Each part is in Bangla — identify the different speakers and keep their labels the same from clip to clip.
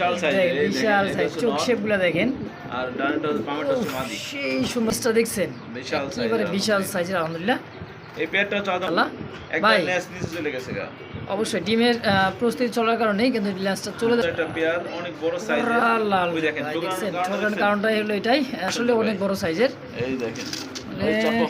Speaker 1: বিশাল সাইজ
Speaker 2: বিশাল সাইজ চোখ শেপগুলো দেখেন।
Speaker 1: আর ডানটা বামেরটা হচ্ছে মাদি
Speaker 2: সেই সুন্দরটা দেখছেন?
Speaker 1: বিশাল
Speaker 2: একেবারে
Speaker 1: এর
Speaker 2: বিশাল সাইজের আলহামদুলিল্লাহ।
Speaker 1: এই আদম।
Speaker 2: আল্লাহ।
Speaker 1: একবার। লেস নিচে চলে গেছে গা।
Speaker 2: অবশ্যই ডিমের প্রস্তুতি চলার কারণে কিন্তু লেন্সটা চলে যাচ্ছে
Speaker 1: একটা পেয়ার অনেক বড় সাইজ
Speaker 2: লাল
Speaker 1: ওই দেখেন
Speaker 2: দেখছেন?
Speaker 1: কারণটা
Speaker 2: কারণটাই হলো এটাই। আসলে অনেক বড় সাইজের
Speaker 1: এই দেখেন।
Speaker 2: মানে-।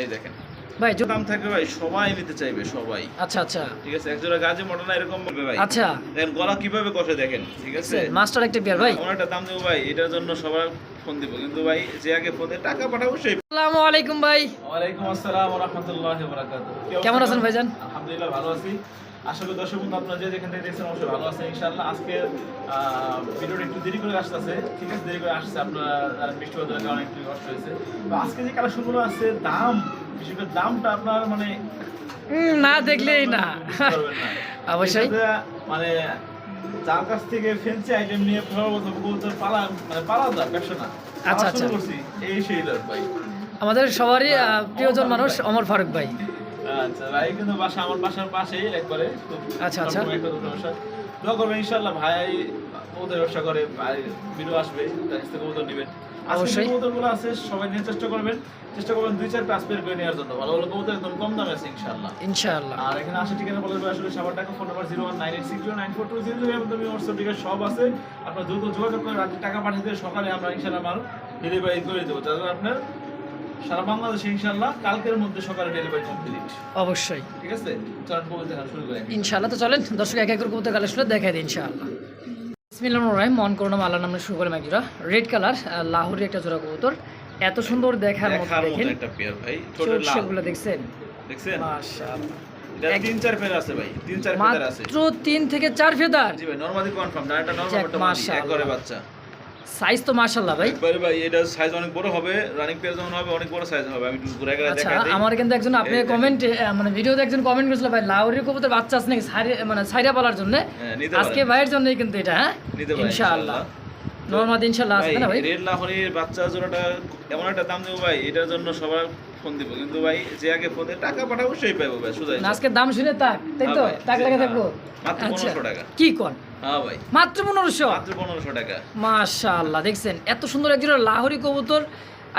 Speaker 1: এই দেখেন।
Speaker 2: ভাই
Speaker 1: দাম থাকবে ভাই সবাই নিতে চাইবে সবাই।
Speaker 2: আচ্ছা আচ্ছা।
Speaker 1: ঠিক আছে একজোড়া গাজে মটনা এরকম বলবে ভাই।
Speaker 2: আচ্ছা।
Speaker 1: দেখেন গলা কীভাবে কষে দেখেন ঠিক আছে?
Speaker 2: মাস্টার একটা বিয়ার ভাই।
Speaker 1: এমন একটা দাম দেবো ভাই এটার জন্য সবার ফোন দিব। কিন্তু ভাই যে আগে ফোনে টাকা পাঠাবো সেই
Speaker 2: আসসালামু আলাইকুম ভাই।
Speaker 1: ওয়ালাইকুম আসসালাম ওয়া রাহমাতুল্লাহি ওয়া বারাকাতুহু।
Speaker 2: কেমন আছেন ভাইজান?
Speaker 1: আলহামদুলিল্লাহ ভালো আছি। আশা করি দর্শক বন্ধু আপনারা যে যেখান থেকে দেখছেন অবশ্যই ভালো আছেন। ইনশাআল্লাহ আজকে ভিডিওটা একটু দেরি করে আসতেছে। ঠিক আছে দেরি করে আসছে। আপনারা যারা বৃষ্টি বাদলের কারণে একটু কষ্ট হয়েছে। তো আজকে যে কালেকশনগুলো আছে দাম বিশেষ দামটা আপনার মানে
Speaker 2: না দেখলেই না। অবশ্যই।
Speaker 1: মানে যার কাছ থেকে ফেন্সি আইটেম নিয়ে সর্বপ্রথম কবুতর পালা মানে পালা ব্যবসা না
Speaker 2: আচ্ছা, আচ্ছা।
Speaker 1: এই সেই ভাই
Speaker 2: আমাদের সবারই প্রিয়জন মানুষ অমর ফারুক ভাই
Speaker 1: আচ্ছা ভাই কিন্তু বাসা আমার বাসার পাশেই একবারে
Speaker 2: আচ্ছা, আচ্ছা।
Speaker 1: একটা দুটো ব্যবসা দোয়া করবেন ইনশাআল্লাহ ভাই ওদের ব্যবসা করে ভাই ভিডিও আসবে তার থেকে কবুতর নেবেন
Speaker 2: অবশ্যই।
Speaker 1: কবুতরগুলো আছে সবাই নিয়ে চেষ্টা করবেন। চেষ্টা করবেন দুই চার পাঁচ পেয়ার করে নেওয়ার জন্য। ভালো ভালো কবুতর একদম কম দামে আছে ইনশাআল্লাহ।
Speaker 2: ইনশাআল্লাহ।
Speaker 1: আর এখানে আসে ঠিকানা বলে দেবে আসলে সবার টাকা phone number zero one nine eight six zero nine four two zero zero এবং তুমি হোয়াটসঅ্যাপ টিকা সব আছে। আপনার দ্রুত যোগাযোগ করে রাত্রে টাকা পাঠিয়ে দিয়ে সকালে আমরা ইনশাল্লাহ মাল ডেলিভারি করে দেবো। আপনার সারা বাংলাদেশে ইনশাল্লাহ কালকের মধ্যে সকালে ডেলিভারি কমপ্লিট
Speaker 2: অবশ্যই।
Speaker 1: ঠিক আছে? চলুন কবুল শুরু করি।
Speaker 2: ইনশাআল্লাহ তো চলেন। দর্শক এক এক করে কবুতর কালেকশন দেখাই দিই ইনশাআল্লাহ। বিসমিল্লাহ রহিম মন করোনা আল্লাহ নামে শুরু করে মাগিরা। রেড কালার লাহোরের একটা জোড়া কবুতর। এত সুন্দর দেখার মতো দেখেন।
Speaker 1: একটা পেয়ার ভাই। ছোট লাল।
Speaker 2: সেগুলো দেখছেন?
Speaker 1: দেখছেন?
Speaker 2: মাশাআল্লাহ।
Speaker 1: তিন চার পেয়ার আছে ভাই। তিন চার পেয়ার আছে।
Speaker 2: মাত্র তিন থেকে চার ফেদার।
Speaker 1: জি ভাই নরমালি কনফার্ম না এটা নরমাল একটা মাদি
Speaker 2: মাশাআল্লাহ।
Speaker 1: একবারে বাচ্চা।
Speaker 2: সাইজ তো মাশাআল্লাহ ভাই।
Speaker 1: একবারে ভাই এটা সাইজ অনেক বড় হবে রানিং পেয়ার যেমন হবে অনেক বড় সাইজ হবে আমি একটু ঘুরে ঘুরে
Speaker 2: আচ্ছা
Speaker 1: দেখাই আচ্ছা
Speaker 2: আমার কিন্তু একজন আপনি কমেন্ট মানে ভিডিওতে একজন কমেন্ট করেছিল ভাই লাউরের কবুতর বাচ্চা আছে নাকি? মানে সাইরা পালার জন্য?
Speaker 1: হ্যাঁ,
Speaker 2: আজকে ভাইয়ের জন্যই কিন্তু এটা হ্যাঁ? ইনশাআল্লাহ। নর্মাল ইনশাআল্লাহ আসবে না ভাই?
Speaker 1: রেড লাহোরির বাচ্চা জোড়াটা এমন একটা দাম দেবো ভাই এটার জন্য সবার ফোন দিব। কিন্তু ভাই যে আগে ফোনে টাকা পাঠাবো সেই পাবো ভাই
Speaker 2: না, আজকে দাম শুনে তাক তাই তো?
Speaker 1: হ্যাঁ
Speaker 2: তাক লাগে
Speaker 1: হ্যাঁ।
Speaker 2: থাকব?
Speaker 1: মাত্র
Speaker 2: আচ্ছা
Speaker 1: 1500 টাকা।
Speaker 2: কি কোন?
Speaker 1: হ্যাঁ ভাই।
Speaker 2: মাত্র পনেরোশো?
Speaker 1: মাত্র পনেরোশো টাকা।
Speaker 2: মাশাআল্লাহ দেখছেন এত সুন্দর একজন লাহোরি কবুতর।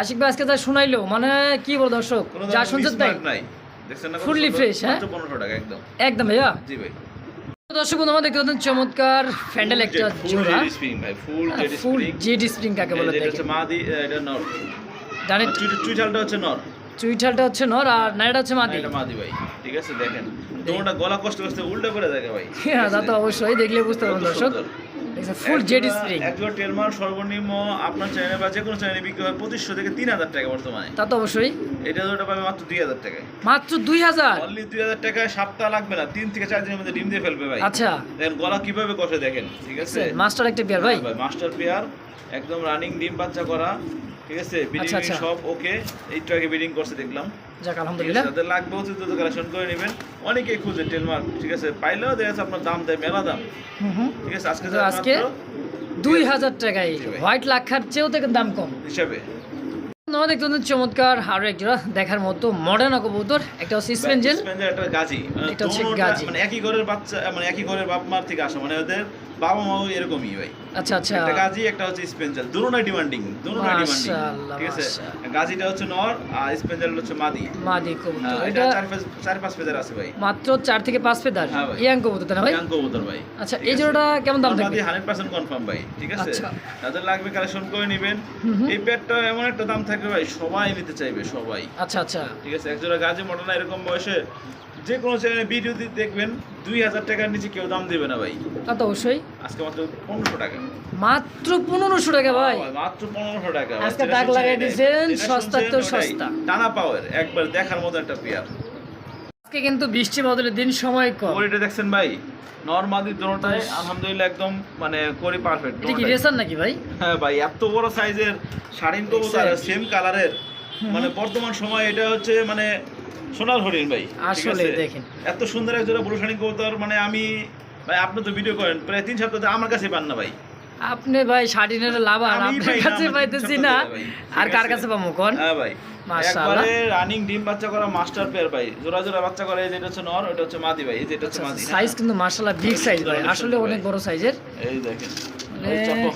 Speaker 2: আশিক ভাই আজকে যা শুনাইলো মানে কি বল দর্শক যা শুনছেন তাই?
Speaker 1: সুন্দর?
Speaker 2: fresh, হ্যাঁ?
Speaker 1: মাত্র পনেরোশো টাকা একদম।
Speaker 2: একদম ভাইয়া
Speaker 1: জি ভাই।
Speaker 2: দর্শক বন্ধু আমাদের দেখতে চমৎকার ফ্যান্ডেল একটা
Speaker 1: ফুল
Speaker 2: জোড়া।
Speaker 1: ফুল জেড স্প্রিং
Speaker 2: কাকে বলে
Speaker 1: এটা হচ্ছে মাদি এটা নর।
Speaker 2: জানেন
Speaker 1: চুইঠালটা হচ্ছে নর।
Speaker 2: চুইঠালটা হচ্ছে নর আর নাইটা হচ্ছে মাদি।
Speaker 1: এটা মাদি ভাই। ঠিক আছে দেখেন। তোমারটা গলা কষ্ট কষ্ট উল্টা করে দেখে ভাই।
Speaker 2: হ্যাঁ দাদা তো অবশ্যই দেখলে বুঝতে পারবেন দর্শক। ফুল জেড স্প্রিং
Speaker 1: একবার টেলমার সর্বনিম্ন আপনার চ্যানেলে বা যে কোনো চ্যানেলে বিক্রি হয় পঁচিশশো থেকে তিন হাজার টাকা বর্তমানে।
Speaker 2: তা তো অবশ্যই।
Speaker 1: এটা ওটা পাবে মাত্র দুই হাজার টাকায়।
Speaker 2: মাত্র দুই হাজার?
Speaker 1: অনলি দুই হাজার টাকায় সপ্তাহ লাগবে না তিন থেকে চার দিনের মধ্যে ডিম দিয়ে ফেলবে ভাই।
Speaker 2: আচ্ছা।
Speaker 1: দেখেন গলা কীভাবে কষে দেখেন ঠিক আছে?
Speaker 2: মাস্টার একটা ভাই।
Speaker 1: মাস্টার পেয়ার একদম রানিং ডিম বাচ্চা করা। ঠিক আছে? বিডিং। সব ওকে আগে বিডিং করছে দেখলাম।
Speaker 2: যাক আলহামদুলিল্লাহ।
Speaker 1: যাদের লাগবে কালেকশন করে নেবেন। অনেকেই খুঁজে টেলমার্ক ঠিক আছে? পাইলেও দেখা যাচ্ছে আপনার দাম দেয় মেলা দাম। ঠিক আছে আজকে
Speaker 2: আজকে দুই হাজার টাকায়। হোয়াইট লাখার চেয়েও দাম কম।
Speaker 1: হিসাবে।
Speaker 2: আমরা দেখতে পাচ্ছেন চমৎকার আরও এক জোড়া দেখার মতো মডার্ন কবুতর। একটা
Speaker 1: Suspension একটা গাজী। মানে
Speaker 2: এটা হচ্ছে
Speaker 1: মানে একই ঘরের বাচ্চা মানে একই ঘরের বাপ মার থেকে আসা। মানে ওদের বাবা মাও এরকমই ভাই।
Speaker 2: আচ্ছা আচ্ছা।
Speaker 1: একটা গাজী একটা হচ্ছে স্পেঞ্জাল দুটোটাই ডিমান্ডিং দুটোটাই ডিমান্ডিং ঠিক আছে। গাজীটা হচ্ছে নর আর স্পেঞ্জাল হচ্ছে মাদি।
Speaker 2: মাদি
Speaker 1: হ্যাঁ,
Speaker 2: কবুতর
Speaker 1: এটা
Speaker 2: এটা
Speaker 1: চার পাঁচ- চার পাঁচ পেজার আছে ভাই।
Speaker 2: মাত্র চার থেকে পাঁচ ফেদার?
Speaker 1: হ্যাঁ
Speaker 2: ইয়াং কবুতর না ভাই?
Speaker 1: ইয়াং কবুতর ভাই।
Speaker 2: আচ্ছা এই জোড়াটা কেমন দাম থাকবে?
Speaker 1: মাদি হান্ড্রেড পার্সেন্ট কনফার্ম ভাই ঠিক আছে?
Speaker 2: আচ্ছা।
Speaker 1: লাগবে কালেকশন করে নেবেন। এই পেটটা এমন একটা দাম থাকবে ভাই সবাই নিতে চাইবে সবাই।
Speaker 2: আচ্ছা আচ্ছা।
Speaker 1: ঠিক আছে? একজোড়া গাজী মটনা এরকম বয়সে? যে কোনো চ্যানেলে ভিডিও দেখবেন দুই হাজার টাকার নিচে কেউ দাম দেবে না ভাই।
Speaker 2: তা তো অবশ্যই।
Speaker 1: আজকে মাত্র পনেরোশো টাকা।
Speaker 2: মাত্র পনেরোশো টাকা ভাই।
Speaker 1: মাত্র পনেরোশো টাকা।
Speaker 2: আজকে দাগ লাগাই। দিয়েছেন, সস্তা তো সস্তা।
Speaker 1: টানা পাওয়ার একবার দেখার মতো একটা পেয়ার।
Speaker 2: আজকে কিন্তু বৃষ্টি বদলের দিন সময় কম।
Speaker 1: কোয়ালিটি দেখছেন ভাই নর্মালি দোনোটাই আলহামদুলিল্লাহ একদম মানে কোয়ালি পারফেক্ট
Speaker 2: এটা কি রেসার নাকি ভাই?
Speaker 1: হ্যাঁ ভাই এত বড় সাইজের শাড়িন কবুতর? সেম কালারের মানে বর্তমান সময় এটা হচ্ছে মানে সোনার হরিণ ভাই
Speaker 2: আসলে দেখেন।
Speaker 1: এত সুন্দর একজোড়া বুড়ো শাড়িন কবুতর মানে আমি ভাই আপনি তো ভিডিও করেন প্রায় তিন সপ্তাহ ধরে আমার কাছে পান না ভাই।
Speaker 2: আপনি ভাই শাড়িনের লাভ আর আপনার কাছে পাইতেছি না। আর কার কাছে পাবো কোন?
Speaker 1: হ্যাঁ ভাই
Speaker 2: মাশাআল্লাহ।
Speaker 1: একবারে রানিং ডিম বাচ্চা করা মাস্টার ভাই জোড়া জোড়া বাচ্চা করে যেটা হচ্ছে নর ওটা হচ্ছে মাদি ভাই যেটা হচ্ছে মাদি হ্যাঁ?
Speaker 2: সাইজ কিন্তু মার্শাল্লাহ বিগ সাইজ ভাই আসলে অনেক বড় সাইজের
Speaker 1: এই দেখেন।
Speaker 2: মানে-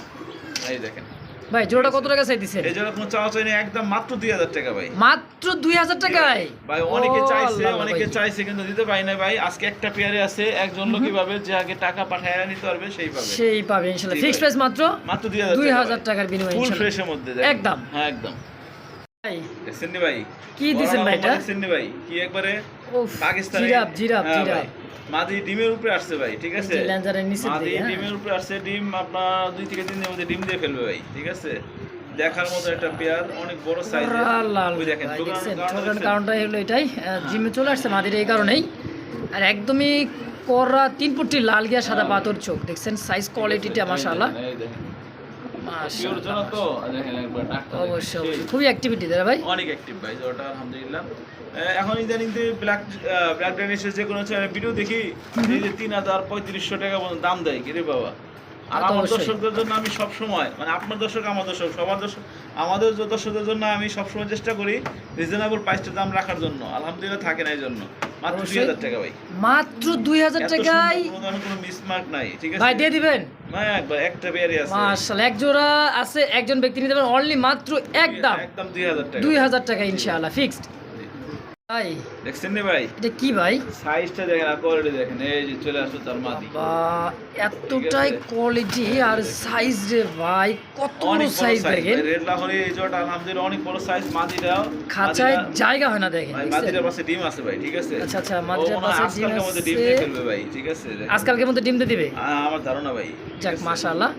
Speaker 1: এই দেখেন।
Speaker 2: ভাই জোড়াটা কত টাকা চাই দিচ্ছেন
Speaker 1: এই জোড়া কোনো চাওয়া চাই না একদম মাত্র দুই হাজার টাকা ভাই।
Speaker 2: মাত্র দুই হাজার টাকায়
Speaker 1: ভাই অনেকে চাইছে অনেকে চাইছে কিন্তু দিতে পারি না ভাই। আজকে একটা পেয়ারে আছে একজন লোকই পাবে যে আগে টাকা পাঠায় নিতে পারবে সেই পাবে।
Speaker 2: সেই পাবে ইনশাল্লাহ।
Speaker 1: জি
Speaker 2: ফিক্স প্রাইস মাত্র
Speaker 1: মাত্র দুই হাজার
Speaker 2: দুই হাজার টাকার বিনিময়ে
Speaker 1: ফুল ফ্রেশের মধ্যে।
Speaker 2: একদম।
Speaker 1: হ্যাঁ একদম।
Speaker 2: ভাই,
Speaker 1: দেখছেন নি ভাই।
Speaker 2: কি দিছেন ভাই এটা?
Speaker 1: দেখছেন নি ভাই। কি একবারে
Speaker 2: উফ,
Speaker 1: পাকিস্তানি?
Speaker 2: জিরাফ জিরাফ
Speaker 1: হ্যাঁ ভাই। মাদি ডিমের উপরে আসছে ভাই ঠিক আছে? মাদি
Speaker 2: হ্যাঁ।
Speaker 1: ডিমের উপরে আসছে ডিম আপনার দুই থেকে তিন দিনের মধ্যে ডিম দিয়ে ফেলবে ভাই ঠিক আছে? দেখার মতো একটা পেয়ার অনেক বড় সাইজ
Speaker 2: লাল
Speaker 1: দেখেন ঠোকানোর
Speaker 2: হলো এটাই। জিমে চলে আসছে মাদির এই কারণেই। আর একদমই করা তিন ফুটটি লাল গিয়া সাদা পাথর চোখ দেখছেন? সাইজ কোয়ালিটিটা মাশাআল্লাহ। অবশ্যই অবশ্যই। খুবই অ্যাক্টিভিটি দাদা ভাই।
Speaker 1: অনেক অ্যাক্টিভ ভাই ওটা আলহামদুলিল্লাহ। এখন ইদানিং ব্ল্যাক ব্ল্যাক ড্যানিশের যে কোনো চ্যানেল ভিডিও দেখি এই যে তিন হাজার পঁয়ত্রিশশো টাকা পর্যন্ত দাম দেয় কি রে বাবা? আর আমার দর্শকদের জন্য আমি সব সময় মানে আপনার দর্শক আমার দর্শক সবার দর্শক আমাদের দর্শকদের জন্য আমি সবসময় চেষ্টা করি রিজনেবল প্রাইসটা দাম রাখার জন্য। আলহামদুলিল্লাহ থাকে না এই জন্য। মাত্র দুই হাজার টাকা ভাই।
Speaker 2: মাত্র দুই হাজার টাকায়
Speaker 1: কোনো মিসমার্ক নাই ঠিক আছে?
Speaker 2: ভাই দিয়ে দিবেন?
Speaker 1: একটা আছে।
Speaker 2: মাশাআল্লাহ এক জোড়া আছে একজন ব্যক্তি নিতে পারেন অনলি মাত্র একদম
Speaker 1: একদম দুই হাজার টাকা।
Speaker 2: দুই হাজার টাকা ইনশাআল্লাহ ফিক্সড ভাই
Speaker 1: দেখছেন নি ভাই?
Speaker 2: এটা কি ভাই?
Speaker 1: সাইজটা দেখেন আর কোয়ালিটি দেখেন। এই যে চলে আসলো তার মাদি
Speaker 2: এতটাই কোয়ালিটি আর সাইজ রে ভাই কত বড় সাইজ দেখেন।
Speaker 1: রেড লাহোরি এই জোড়াটা আলহামদুলিল্লাহ অনেক বড় সাইজ
Speaker 2: খাঁচায় জায়গা হয় না দেখেন?
Speaker 1: পাশে ডিম আছে ভাই ঠিক আছে?
Speaker 2: আচ্ছা, আচ্ছা, পাশে ডিম
Speaker 1: মধ্যে ডিম দিয়ে ফেলবে ভাই ঠিক আছে?
Speaker 2: আজকালকে মধ্যে ডিম দিয়ে দিবে?
Speaker 1: আমার ধারণা ভাই
Speaker 2: যাক মাশাআল্লাহ।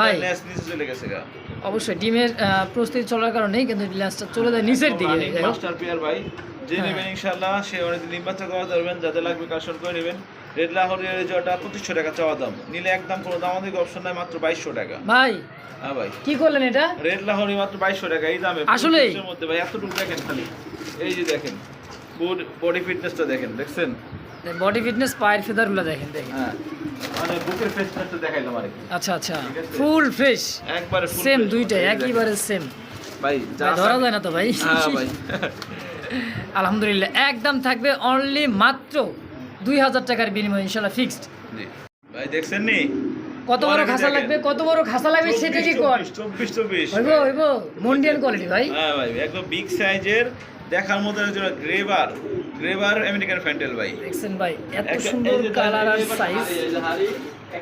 Speaker 2: ভাই।
Speaker 1: ন্যাস নিচে চলে গেছে গা।
Speaker 2: অবশ্যই ডিমের প্রস্তুতি চলার কারণেই কিন্তু চলে যায় নিচের দিকে
Speaker 1: মাস্টার পিয়ার ভাই। যে
Speaker 2: হ্যাঁ।
Speaker 1: নেবেন ইনশাল্লাহ সে অনেক বাচ্চা করা ধরবেন যাতে লাগবে কাশন করে নেবেন। রেড লাহোরের জোড়াটা পঁচিশশো টাকা চাওয়া দাম। নিলে একদম কোনো দাম আমাদের অপশন নাই মাত্র বাইশশো টাকা।
Speaker 2: ভাই
Speaker 1: হ্যাঁ ভাই।
Speaker 2: কি করলেন এটা?
Speaker 1: রেড লাহোরি মাত্র বাইশশো টাকা এই দামে
Speaker 2: আসলেই?
Speaker 1: ফুল মধ্যে। ভাই এতটুকু দেখেন খালি। এই যে দেখেন বডি ফিটনেসটা দেখেন দেখছেন?
Speaker 2: বডি ফিটনেস পায়ের ফেদারগুলো দেখেন দেখেন।
Speaker 1: হ্যাঁ। মানে বুকের ফিটনেসটা দেখাইলাম আর কি
Speaker 2: আচ্ছা। আচ্ছা ফুল ফ্রেশ
Speaker 1: একবারে
Speaker 2: সেম দুইটাই একইবারে সেম
Speaker 1: ভাই
Speaker 2: ভাই ধরা যায় না তো ভাই।
Speaker 1: হ্যাঁ ভাই।
Speaker 2: আলহামদুলিল্লাহ একদম থাকবে অনলি মাত্র দুই হাজার টাকার বিনিময় ইনশাল্লাহ ফিক্সড।
Speaker 1: ভাই দেখছেন নি?
Speaker 2: কত বড় খাসা লাগবে কত বড় খাসা লাগবে সেটা কি কর?
Speaker 1: চব্বিশ চব্বিশ
Speaker 2: হইব হইব মন্ডিয়ান কোয়ালিটি ভাই।
Speaker 1: হ্যাঁ ভাই একদম বিগ সাইজের দেখার মতো একজন গ্রেভার গ্রেভার আমেরিকান ফ্যান্টেল ভাই।
Speaker 2: দেখছেন ভাই এত সুন্দর কালার আর সাইজ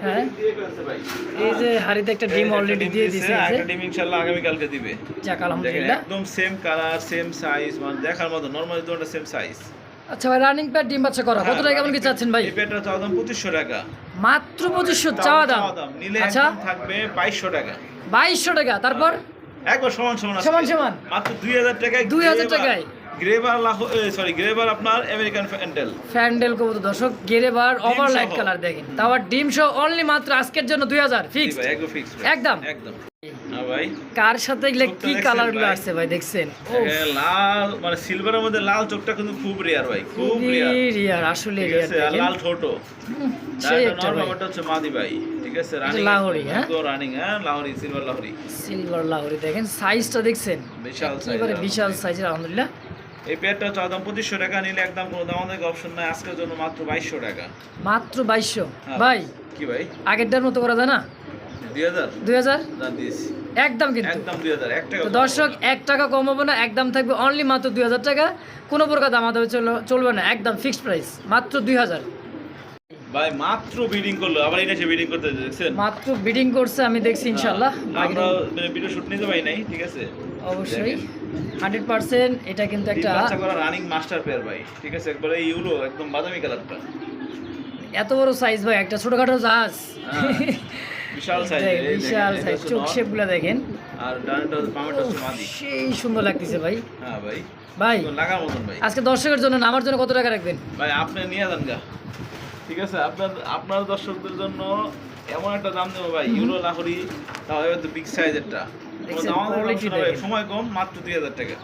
Speaker 2: হ্যাঁ।
Speaker 1: ডিম দিয়ে ফেলছে ভাই।
Speaker 2: এই যে হাড়িতে একটা ডিম অলরেডি দিয়ে দিয়েছে
Speaker 1: একটা ডিম ইনশাআল্লাহ আগামীকালকে দিবে।
Speaker 2: যাক আলহামদুলিল্লাহ।
Speaker 1: একদম সেম কালার সেম সাইজ মানে দেখার মতো নরমালি দুটো সেম সাইজ
Speaker 2: আচ্ছা ভাই রানিং প্যাড ডিম বাচ্চা করা কত টাকা কেমন কি চাচ্ছেন ভাই?
Speaker 1: এই পেটটা চাওয়া দাম টাকা।
Speaker 2: মাত্র পঁচিশশো চাওয়া দাম।
Speaker 1: নিলে
Speaker 2: আচ্ছা।
Speaker 1: থাকবে টাকা।
Speaker 2: বাইশশো টাকা তারপর?
Speaker 1: একবার সমান সমান
Speaker 2: সমান সমান।
Speaker 1: মাত্র দুই হাজার টাকায়
Speaker 2: 2000
Speaker 1: গ্রেভার-
Speaker 2: টাকায়?
Speaker 1: লাহো সরি গ্রেভার আপনার আমেরিকান
Speaker 2: ফ্যান্ডেল। কবুতর দর্শক গেরেবার কালার দেখেন। তারপর ডিম সহ অনলি মাত্র আজকের জন্য দুই হাজার ফিক্স
Speaker 1: একদম
Speaker 2: একদম?
Speaker 1: হ্যাঁ ভাই।
Speaker 2: কার সাথে এগুলো কি
Speaker 1: দেখছেন কালারগুলো
Speaker 2: আসছে ভাই দেখছেন?
Speaker 1: লাল মানে সিলভারের মধ্যে লাল চোখটা কিন্তু খুব রেয়ার ভাই খুব রেয়ার
Speaker 2: আসলে রিয়ার
Speaker 1: লাল
Speaker 2: সেই একটা ভাই।
Speaker 1: হচ্ছে মাদি ভাই ঠিক আছে রানিং
Speaker 2: লাহোরি, হ্যাঁ?
Speaker 1: রানিং হ্যাঁ লাহোরি সিলভার লাহোরি।
Speaker 2: সিলভার লাহোরি দেখেন সাইজটা দেখছেন?
Speaker 1: বিশাল এর
Speaker 2: বিশাল। সাইজের আলহামদুলিল্লাহ।
Speaker 1: এই পেয়ারটা চাওয়া দাম পঁচিশশো টাকা নিলে একদম কোনো দাম আমাদের অপশন নাই। আজকের জন্য মাত্র বাইশশো টাকা।
Speaker 2: মাত্র বাইশশো?
Speaker 1: হ্যাঁ।
Speaker 2: ভাই।
Speaker 1: কি ভাই?
Speaker 2: আগেরটার মতো করা যায় না?
Speaker 1: দুই হাজার?
Speaker 2: দুই হাজার?
Speaker 1: না দিয়েছি।
Speaker 2: একদম কিন্তু।
Speaker 1: একদম দুই হাজার এক টাকা
Speaker 2: দর্শক এক টাকা কম হবে না একদম থাকবে অনলি মাত্র দুই হাজার টাকা। কোনো প্রকার দাম আদাবে চলবে না একদম ফিক্সড প্রাইস মাত্র দুই হাজার।
Speaker 1: ভাই মাত্র বিডিং করল আবার এটা বিডিং করতে দেখছেন?
Speaker 2: মাত্র বিডিং করছে আমি দেখছি ইনশাল্লাহ
Speaker 1: আমরা মানে ভিডিও শুট নিতে পারি নাই ঠিক আছে?
Speaker 2: অবশ্যই। হান্ড্রেড পার্সেন্ট এটা কিন্তু একটা
Speaker 1: করা রানিং মাস্টার পেয়ার ভাই ঠিক আছে? একবারে ইউরো একদম বাদামি কালারটা।
Speaker 2: এত বড় সাইজ ভাই একটা ছোটখাটো জাহাজ।
Speaker 1: হ্যাঁ, বিশাল সাইজ
Speaker 2: বিশাল সাইজ চোখ শেপগুলো দেখেন।
Speaker 1: আর ডানটা পামেরটা হচ্ছে
Speaker 2: সেই সুন্দর লাগতেছে ভাই।
Speaker 1: হ্যাঁ ভাই।
Speaker 2: ভাই
Speaker 1: তো লাগার মতন ভাই।
Speaker 2: আজকে দর্শকের জন্য আমার জন্য কত টাকা রাখবেন?
Speaker 1: ভাই আপনি নিয়ে যান গা। ঠিক আছে? আপনার আপনার দর্শকদের জন্য এমন একটা দাম দেবো ভাই ইউরো লাহরি তাও এবার তো বিগ সাইজেরটা। সময় কম মাত্র দুই হাজার টাকা।